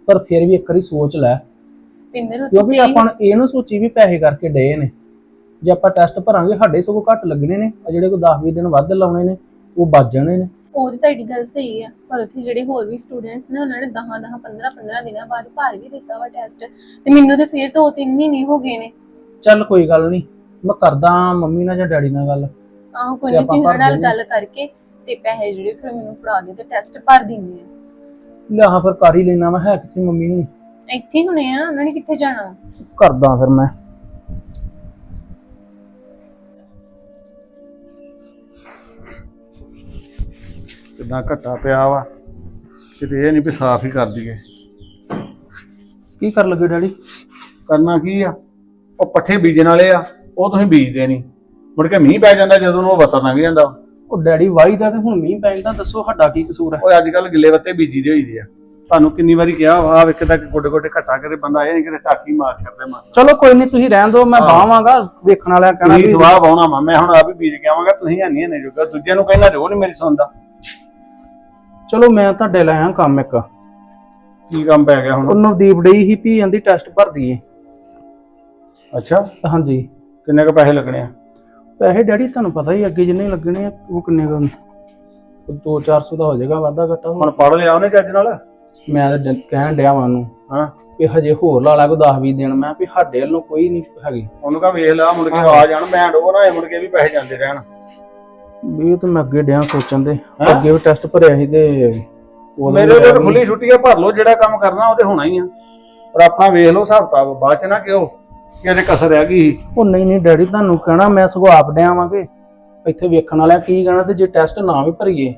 ਪਰ ਫਿਰ ਵੀ ਇੱਕ ਵਾਰੀ ਸੋਚ ਲੈ। ਪਿੰਦਰ ਉੱਥੇ ਕਿਉਂਕਿ ਆਪਾਂ ਇਹ ਨਾ ਸੋਚੀ ਵੀ ਪੈਸੇ ਕਰਕੇ ਡਏ ਨੇ। ਜੇ ਆਪਾਂ ਟੈਸਟ ਭਰਾਂਗੇ ਸਾਡੇ ਸਗੋਂ ਘੱਟ ਲੱਗਣੇ ਨੇ। ਆ ਜਿਹੜੇ ਕੋ 10-20 ਦਿਨ ਵੱਧ ਲਾਉਣੇ ਨੇ ਉਹ ਬਚ ਜਾਣੇ ਨੇ। ਉਹ ਤੇ ਤੁਹਾਡੀ ਗੱਲ ਸਹੀ ਆ ਪਰ ਉੱਥੇ ਜਿਹੜੇ ਹੋਰ ਵੀ ਸਟੂਡੈਂਟਸ ਨੇ ਉਹਨਾਂ ਨੇ 10 10 15 15 ਦਿਨਾਂ ਬਾਅਦ ਭਾਰ ਵੀ ਦਿੱਤਾ ਵਾ ਟੈਸਟ ਤੇ ਮੈਨੂੰ ਤੇ ਫਿਰ ਦੋ ਤਿੰਨ ਮਹੀਨੇ ਹੋ ਗਏ ਨੇ। ਚੱਲ ਕੋਈ ਗੱਲ ਨਹੀਂ ਮੈਂ ਕਰਦਾ ਮੰਮੀ ਨਾਲ ਜਾਂ ਡੈਡੀ ਨਾਲ ਗੱਲ। ਆਹੋ ਕੋਈ ਨਹੀਂ ਭਰ ਨਾਲ ਗੱਲ ਕਰਕੇ ਤੇ ਪੈਸੇ ਜਿਹੜੇ ਫਿਰ ਮੈਨੂੰ ਫੜਾ ਦਿਓ ਤੇ ਟੈਸਟ ਭਰ ਦਿੰਦੇ ਆ। ਲਿਆ ਫਿਰ ਕਰ ਹੀ ਲੈਣਾ ਮੈਂ ਹੈ ਕਿੱਥੇ ਮੰਮੀ ਨੂੰ ਇੱਥੇ ਹੀ ਹੁਣੇ ਆ ਉਹਨਾਂ ਨੇ ਕਿੱਥੇ ਜਾਣਾ? ਕਰਦਾ ਫਿਰ ਮੈਂ। ਕਿੱਦਾਂ ਘੱਟਾ ਪਿਆ ਵਾ ਕਿਤੇ ਇਹ ਨਹੀਂ ਵੀ ਸਾਫ਼ ਹੀ ਕਰ ਦਈਏ। ਕੀ ਕਰ ਲੱਗੇ ਡੈਡੀ? ਕਰਨਾ ਕੀ ਆ? ਉਹ ਪੱਠੇ ਬੀਜਣ ਵਾਲੇ ਆ ਉਹ ਤੁਸੀਂ ਬੀਜਦੇ ਨਹੀਂ ਮੁੜ ਕੇ ਮੀਂਹ ਪੈ ਜਾਂਦਾ ਜਦੋਂ ਨੂੰ ਉਹ ਵਤਰ ਲੰਘ ਜਾਂਦਾ। ਉਹ ਡੈਡੀ ਵਾਈ ਦਾ ਤੇ ਹੁਣ ਮੀਂਹ ਪੈ ਜਾਂਦਾ ਦੱਸੋ ਸਾਡਾ ਕੀ ਕਸੂਰ ਹੈ? ਓਏ ਅੱਜ ਕੱਲ ਗਿੱਲੇ ਵੱਤੇ ਬੀਜੀ ਦੇ ਹੋਈਦੇ ਆ। ਤੁਹਾਨੂੰ ਕਿੰਨੀ ਵਾਰੀ ਕਿਹਾ ਆ ਵੇਖ ਤੱਕ ਗੋਡੇ ਗੋਡੇ ਘੱਟਾ ਕਰੇ ਬੰਦਾ ਇਹ ਨਹੀਂ ਕਿਤੇ ਟਾਕੀ ਮਾਰ ਕਰਦੇ ਮਾਰ ਚਲੋ ਕੋਈ ਨਹੀਂ ਤੁਸੀਂ ਰਹਿਣ ਦਿਓ ਮੈਂ ਬਾਵਾਂਗਾ ਵੇਖਣ ਵਾਲਿਆ ਕਹਿਣਾ ਤੁਸੀਂ ਵੀ ਸਵਾਹ ਪਾਉਣਾ ਵਾ ਮੈਂ ਹੁਣ ਆਪ ਹੀ ਬੀਜ ਕੇ ਆਵਾਂਗਾ ਤੁਸੀਂ ਹੈ ਨਹੀਂ ਹੈ ਜੋਗਾ। ਦੂਜਿਆਂ ਨੂੰ ਕਹਿਣਾ ਰੋ ਨਹੀਂ ਮੇਰੀ ਸੁਣਦਾ। ਚਲੋ ਮੈਂ ਤੁਹਾਡੇ ਲੈ ਆਇਆ ਕੰਮ ਇੱਕ। ਕੀ ਕੰਮ ਪੈ ਗਿਆ ਉਹ ਹੁਣ ਨਵਦੀਪ ਡਈ ਹੀ ਵੀ ਜਾਂਦੀ ਟੈਸਟ ਭਰ ਦਈਏ ਅੱਛਾ। ਹਾਂਜੀ। ਕਿੰਨੇ ਕ ਪੈਸੇ ਲੱਗਣੇ ਆ? ਪੈਸੇ ਡੈਡੀ ਤੁਹਾਨੂੰ ਪਤਾ ਹੀ ਅੱਗੇ ਜਿੰਨੇ ਲੱਗਣੇ ਆ ਉਹ ਕਿੰਨੇ ਕੁ 2-400 ਦਾ ਹੋ ਜਾਏਗਾ ਵਾਧਾ ਘਟਾ। ਹੁਣ ਪੜ ਲਿਆ ਉਹਨੇ ਚੱਜ ਨਾਲ? ਮੈਂ ਤਾਂ ਡ- ਕਹਿਣ ਡਿਆ ਵਾਂ ਉਹਨੂੰ ਹਾਂ ਕਿ ਹਜੇ ਹੋਰ ਲਾ ਲਾ ਕੋ 10-20 ਦਿਨ ਮੈਂ ਵੀ ਸਾਡੇ ਵੱਲੋਂ ਕੋਈ ਨਹੀਂ ਹੈਗੀ ਉਹਨੂੰ ਕਹ ਵੇਖ ਲਾ ਮੁੜ ਕੇ ਆ ਜਾਣ ਮੈਂ ਉਹ ਨਾ ਇਹ ਮੁੜ ਕੇ ਵੀ ਪੈਸੇ ਜਾਂਦੇ ਰਹਿਣ ਵੀ ਇਹ ਤਾਂ ਮੈਂ ਅੱਗੇ ਡਿਆ ਸੋਚਣ ਦੇ? ਅੱਗੇ ਵੀ ਟੈਸਟ ਭਰਿਆ ਸੀ ਤੇ ਉਦੋਂ ਮੇਰੇ ਵੀ ਤੇ। ਖੁੱਲੀ ਛੁੱਟੀ ਆ ਭਰ ਲਓ ਜਿਹੜਾ ਕੰਮ ਕਰਨਾ ਉਹਦੇ ਹੋਣਾ ਹੀ ਆ ਪਰ ਆਪਣਾ ਵੇਖ ਲਓ ਹਿਸਾਬ ਕਿਤਾਬ ਬਾਅਦ ਚ ਨਾ ਕਿਉਂ ਕਿ ਕਸਰ ਰਹਿ ਗਈ ਸੀ। ਉਹ ਨਹੀਂ ਨਹੀਂ ਡੈਡੀ ਤੁਹਾਨੂੰ ਕਹਿਣਾ ਮੈਂ ਸਗੋਂ ਆਪ ਡਿਆ ਵਾਂ ਕਿ ਇੱਥੇ ਵੇਖਣ ਵਾਲਿਆ ਕੀ ਕਹਿਣਾ ਤੇ ਜੇ ਟੈਸਟ ਨਾ ਵੀ ਭਰੀਏ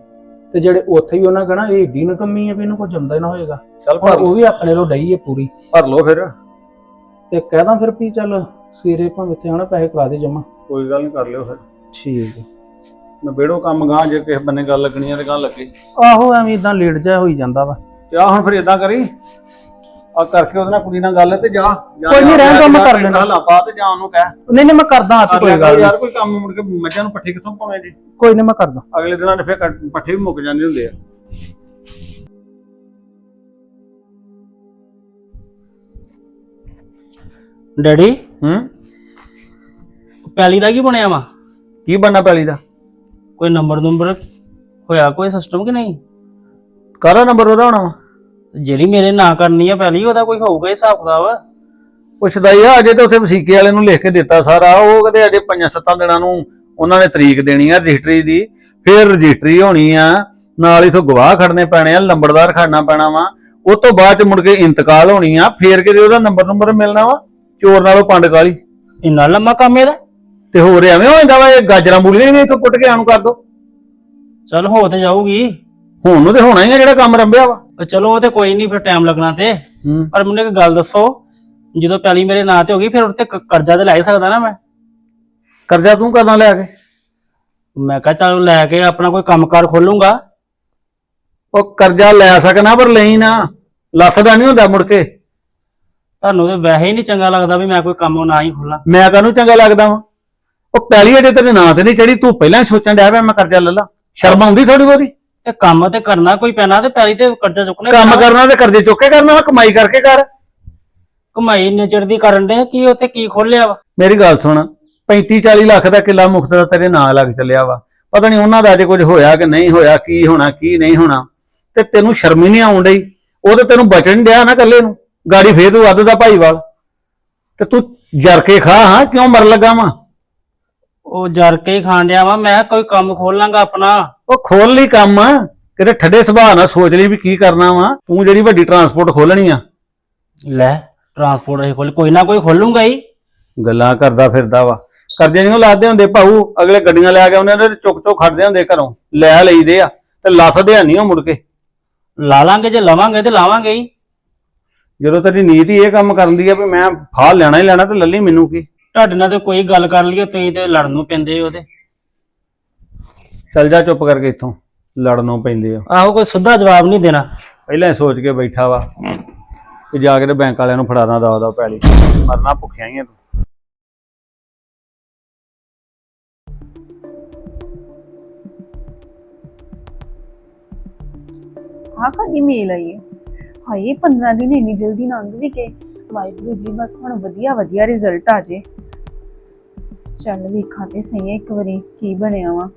ਤੇ ਜਿਹੜੇ ਉੱਥੇ ਵੀ ਉਹਨਾਂ ਕਹਿਣਾ ਇਹ ਏਡੀ ਨਕਮੀ ਹੈ ਵੀ ਇਹਨੂੰ ਕੋਈ ਜੰਮਦਾ ਹੀ ਨਾ ਹੋਏਗਾ। ਚੱਲ ਪਰ ਉਹ ਵੀ ਆਪਣੇ ਲੋ ਡਈ ਹੈ ਪੂਰੀ। ਭਰ ਲਓ ਫਿਰ। ਤੇ ਕਹਿਦਾ ਫਿਰ ਵੀ ਚੱਲ ਸਵੇਰੇ ਭਾਵੇਂ ਇੱਥੇ ਆਣਾ ਪੈਸੇ ਕਰਾ ਦੇ ਜਮਾ। ਕੋਈ ਗੱਲ ਨਹੀਂ ਕਰ ਲਿਓ ਫਿਰ। ਠੀਕ ਹੈ ਨਵੇੜੋ ਕੰਮ ਗਾਂ ਜੇ ਕਿਸੇ ਬੰਨੇ ਗੱਲ ਲੱਗਣੀ ਆ ਤੇ ਗਾਂ ਲੱਗੇ। ਆਹੋ ਐਵੇਂ ਇਦਾਂ ਲੇਟ ਜਾ ਹੋਈ ਜਾਂਦਾ ਵਾ। ਤੇ ਆ ਹੁਣ ਫਿਰ ਇਦਾਂ ਕਰੀ। ਆ ਕਰਕੇ ਉਹਦੇ ਨਾਲ ਕੁੜੀ ਨਾਲ ਗੱਲ ਤੇ ਜਾ। ਜਾ- ਕੋਈ ਨੀ, ਜਾ- ਰਹਿਣ ਦਿਓ, ਮੈਂ ਜਾ- ਕਰ ਲੈਣਾ। ਗੱਲਾਂ ਪਾ ਤੇ ਜਾਂ ਉਹਨੂੰ ਕਹਿ। ਨਹੀਂ ਨਹੀਂ ਮੈਂ ਕਰਦਾ ਅੱਜ ਕੋਈ ਗੱਲ ਨੀ। ਯਾਰ ਕੋਈ ਕੰਮ ਮੁੜ ਕੇ ਮੱਝਾਂ ਨੂੰ ਪੱਠੇ ਕਿੱਥੋਂ ਪਾਉਣੇ ਜੀ? ਕੋਈ ਨਹੀਂ ਮੈਂ ਕਰਦਾ ਅਗਲੇ ਦਿਨਾਂ ਦੇ ਫਿਰ ਕੱਟ- ਪੱਠੇ ਵੀ ਮੁੱਕ ਜਾਂਦੇ ਹੁੰਦੇ ਆ। ਡੈਡੀ ਹੂੰ? ਪੈਲੀ ਦਾ ਕੀ ਬਣਿਆ ਵਾ? ਕੀ ਬਣਨਾ ਪੈਲੀ ਦਾ? ਕੋਈ ਨੰਬਰ ਨੰਬਰ ਹੋਇਆ ਕੋਈ ਸਿਸਟਮ ਕਿ ਨਹੀਂ? ਕਾਹਦਾ ਨੰਬਰ ਉਹਦਾ ਹੋਣਾ ਵਾ? ਜਿਹੜੀ ਮੇਰੇ ਨਾਂ ਕਰਨੀ ਆ ਪੈਲੀ ਉਹਦਾ ਕੋਈ ਹੋਊਗਾ ਹੀ ਹਿਸਾਬ ਕਿਤਾਬ। ਪੁੱਛਦਾ ਹੀ ਆ ਅਜੇ ਤਾਂ ਉੱਥੇ ਵਸੀਕੇ ਵਾਲੇ ਨੂੰ ਲਿਖ ਕੇ ਦਿੱਤਾ ਸਾਰਾ। ਉਹ ਕਹਿੰਦੇ ਅਜੇ ਪੰਜਾਂ ਸੱਤਾਂ ਦਿਨਾਂ ਨੂੰ ਉਹਨਾਂ ਨੇ ਤਰੀਕ ਦੇਣੀ ਆ ਰਜਿਸਟਰੀ ਦੀ। ਫਿਰ ਰਜਿਸਟਰੀ ਹੋਣੀ ਆ ਨਾਲ ਇਥੋਂ ਗਵਾਹ ਖੜਨੇ ਪੈਣੇ ਆ ਲੰਬੜਦਾਰ ਖੜਨਾ ਪੈਣਾ ਵਾ। ਉਹ ਤੋਂ ਬਾਅਦ ਚ ਮੁੜ ਕੇ ਇੰਤਕਾਲ ਹੋਣੀ ਆ ਫੇਰ ਕਿਤੇ ਉਹਦਾ ਨੰਬਰ ਨੰਬਰ ਮਿਲਣਾ ਵਾ ਚੋਰ ਨਾਲੋਂ ਪੰਡ ਕਾਲੀ। ਇੰਨਾ ਲੰਮਾ ਕੰਮ ਇਹਦਾ? ਤੇ ਹੋਰ ਐਵੇਂ ਹੋ ਜਾਂਦਾ ਵਾ ਇਹ ਗਾਜਰਾਂ ਮੂਲੀਆਂ ਵੀ ਇੱਥੋਂ ਪੁੱਟ ਕੇ ਆਣੂ ਕਰ ਦੋ। ਚਲ ਹੋ ਤੇ ਜਾਊਗੀ। ਹੁਣ ਨੂੰ ਤੇ ਹੋਣਾ ਹੀ ਆ ਜਿਹੜਾ ਕੰਮ ਰੰਭਿਆ ਵਾ। ਉਹ ਚਲੋ ਉਹ ਤੇ ਕੋਈ ਨਹੀਂ ਫਿਰ ਟਾਈਮ ਲੱਗਣਾ ਤੇ। ਹੂੰ। ਪਰ ਮੈਨੂੰ ਇੱਕ ਗੱਲ ਦੱਸੋ ਜਦੋਂ ਪੈਲੀ ਮੇਰੇ ਨਾਂ ਤੇ ਹੋ ਗਈ ਫਿਰ ਉੱਤੇ ਕਰਜ਼ਾ ਤੇ ਲੈ ਹੀ ਸਕਦਾ ਨਾ ਮੈਂ? ਕਰਜ਼ਾ ਤੂੰ ਕਰਨਾ ਲਿਆ ਕੇ। ਮੈਂ ਕਿਹਾ ਚਲ ਲੈ ਕੇ ਆਪਣਾ ਕੋਈ ਕੰਮਕਾਰ ਖੋਲੂੰਗਾ। ਉਹ ਕਰਜ਼ਾ ਲੈ ਸਕਣਾ ਪਰ ਲਈ ਨਾ। ਲੱਥ ਦਾ ਨਹੀਂ ਹੁੰਦਾ ਮੁੜ ਕੇ। ਤੁਹਾਨੂੰ ਤੇ ਵੈਸੇ ਹੀ ਨਹੀਂ ਚੰਗਾ ਲੱਗਦਾ ਵੀ ਮੈਂ ਕੋਈ ਕੰਮ ਨਾ ਹੀ ਖੋਲਾਂ। ਮੈਂ ਕਾਹਨੂੰ ਚੰਗਾ ਲੱਗਦਾ ਵਾਂ? ਉਹ ਪਹਿਲੀ ਅਜੇ ਤੇਰੇ ਨਾਂ ਤੇ ਨਹੀਂ ਚੜੀ ਤੂੰ ਪਹਿਲਾਂ ਹੀ ਸੋਚਣ ਡਿਆ ਪਿਆ ਮੈਂ ਕਰਜ਼ਾ ਲੈ ਲਾ। ਸ਼ਰਮ ਆਉਂਦੀ ਥੋੜੀ ਬਹੁਤੀ? ਤੇ ਕੰਮ ਤੇ ਕਰਨਾ ਕੋਈ ਪੈਣਾ ਤੇ ਪੈਲੀ ਤੇ ਕਰਜ਼ਾ ਚੁੱਕਣਾ ਹੀ ਕੰਮ ਪੈਣਾ। ਕਰਨਾ ਤੇ ਕਰਜ਼ੇ ਚੁੱਕ ਕੇ ਕਰਨਾ ਵਾ ਕਮਾਈ ਕਰਕੇ ਕਰ। ਕਮਾਈ ਨੇਚਰ ਦੀ ਕਰਨ ਦੇ ਕੀ ਉੱਥੇ ਕੀ ਖੋਲਿਆ ਵਾ? ਮੇਰੀ ਗੱਲ ਸੁਣ 35 40 ਲੱਖ ਦਾ ਕਿੱਲਾ ਮੁਫਤ ਦਾ ਤੇਰੇ ਨਾਂ ਲੱਗ ਚੱਲਿਆ ਵਾ। ਪਤਾ ਨਹੀਂ ਉਹਨਾਂ ਦਾ ਅਜੇ ਕੁਝ ਹੋਇਆ ਕਿ ਨਹੀਂ ਹੋਇਆ ਕੀ ਹੋਣਾ ਕੀ ਨਹੀਂ ਹੋਣਾ। ਤੇ ਤੈਨੂੰ ਸ਼ਰਮ ਹੀ ਨਹੀਂ ਆਉਣ ਡਈ। ਉਹ ਤੇ ਤੈਨੂੰ ਬਚਣ ਡਿਆ ਨਾ ਇਕੱਲੇ ਨੂੰ। ਗਾੜੀ ਫੇਰ ਤੂੰ ਅੱਧ ਦਾ ਭਾਈਵਾਲ। ਤੇ ਤੂੰ ਜਰ ਕੇ ਖਾ ਹਾਂ ਕਿਉਂ ਮਰ ਲੱਗਾ ਵਾ? ਉਹ ਜਰ ਕੇ ਹੀ ਖਾਣ ਡਿਆ ਵਾ ਮੈਂ ਕੋਈ ਕੰਮ ਖੋਲ ਲਾਂਗਾ ਆਪਣਾ। ਉਹ ਖੋਲ ਲਈ ਕੰਮ ਕਿਤੇ ਠੱਡੇ ਸੁਭਾਅ ਨਾਲ ਸੋਚ ਲਈ ਵੀ ਕੀ ਕਰਨਾ ਵਾ। ਤੂੰ ਜਿਹੜੀ ਵੱਡੀ ਟਰਾਂਸਪੋਰਟ ਖੋਲਣੀ ਆ। ਲੈ ਟਰਾਂਸਪੋਰਟ ਇਹ ਖੋਲ ਕੋਈ ਨਾ ਕੋਈ ਖੋਲੂੰਗਾ ਹੀ। ਗੱਲਾਂ ਕਰਦਾ ਫਿਰਦਾ ਵਾ। ਕਰਜ਼ੇ ਨਹੀਂ ਲਾਦੇ ਹੁੰਦੇ ਭਾਊ ਅਗਲੇ ਗੱਡੀਆਂ ਲੈ ਕੇ ਆਉਂਦੇ ਨੇ ਚੁੱਕ ਚੁੱਕ ਖੜਦੇ ਹੁੰਦੇ ਘਰੋਂ। ਲੈ ਲਈਦੇ ਆ ਤੇ ਲੱਥਦੇ ਨਹੀਂ ਉਹ ਮੁੜ ਕੇ। ਲਾ ਲਾਂਗੇ ਜੇ ਲਵਾਂਗੇ ਤੇ ਲਾਵਾਂਗੇ ਹੀ। ਜਦੋਂ ਤੇਰੀ ਨੀਤ ਹੀ ਇਹ ਕੰਮ ਕਰਨ ਦੀ ਆ ਵੀ ਮੈਂ ਫਾਲ ਲੈਣਾ ਹੀ ਲੈਣਾ ਤੇ ਲੱਲੀ ਮੈਨੂੰ ਕੀ? ਤੁਹਾਡੇ ਨਾਲ ਤੇ ਕੋਈ ਗੱਲ ਕਰ ਲਈਏ ਤੁਸੀਂ ਤੇ ਲੜਨ ਨੂੰ ਪੈਂਦੇ ਹੋ ਤੇ ਚੱਲ ਜਾ ਚੁੱਪ ਕਰਕੇ ਇੱਥੋਂ ਲੜਨੋਂ ਪੈਂਦੇ ਆ ਆਹੋ ਕੋਈ ਸਿੱਧਾ ਜਵਾਬ ਨਹੀਂ ਦੇਣਾ। ਪਹਿਲਾਂ ਹੀ ਸੋਚ ਕੇ ਬੈਠਾ ਵਾ ਕਿ ਜਾ ਕੇ ਤੇ ਬੈਂਕ ਵਾਲਿਆਂ ਨੂੰ ਫੜਾਣਾ ਦਾ ਦਾ ਪੈਲੀ। ਮਰਨਾ ਭੁੱਖਿਆ ਹੀ ਆ ਤੂੰ। ਆਹ ਕਦੀ ਮੇਲ ਆਈ ਹੈ ਹਾਏ 15 ਦਿਨ ਇੰਨੀ ਜਲਦੀ ਲੰਘ ਵੀ ਗਏ। ਵਾਹਿਗੁਰੂ ਜੀ ਬਸ ਹੁਣ ਵਧੀਆ ਵਧੀਆ ਰਿਜ਼ਲਟ ਆ ਜੇ। ਚੱਲ ਵੇਖਾਂ ਤੇ ਸਹੀ ਹੈ ਇੱਕ ਵਾਰੀ ਕੀ ਬਣਿਆ ਵਾ।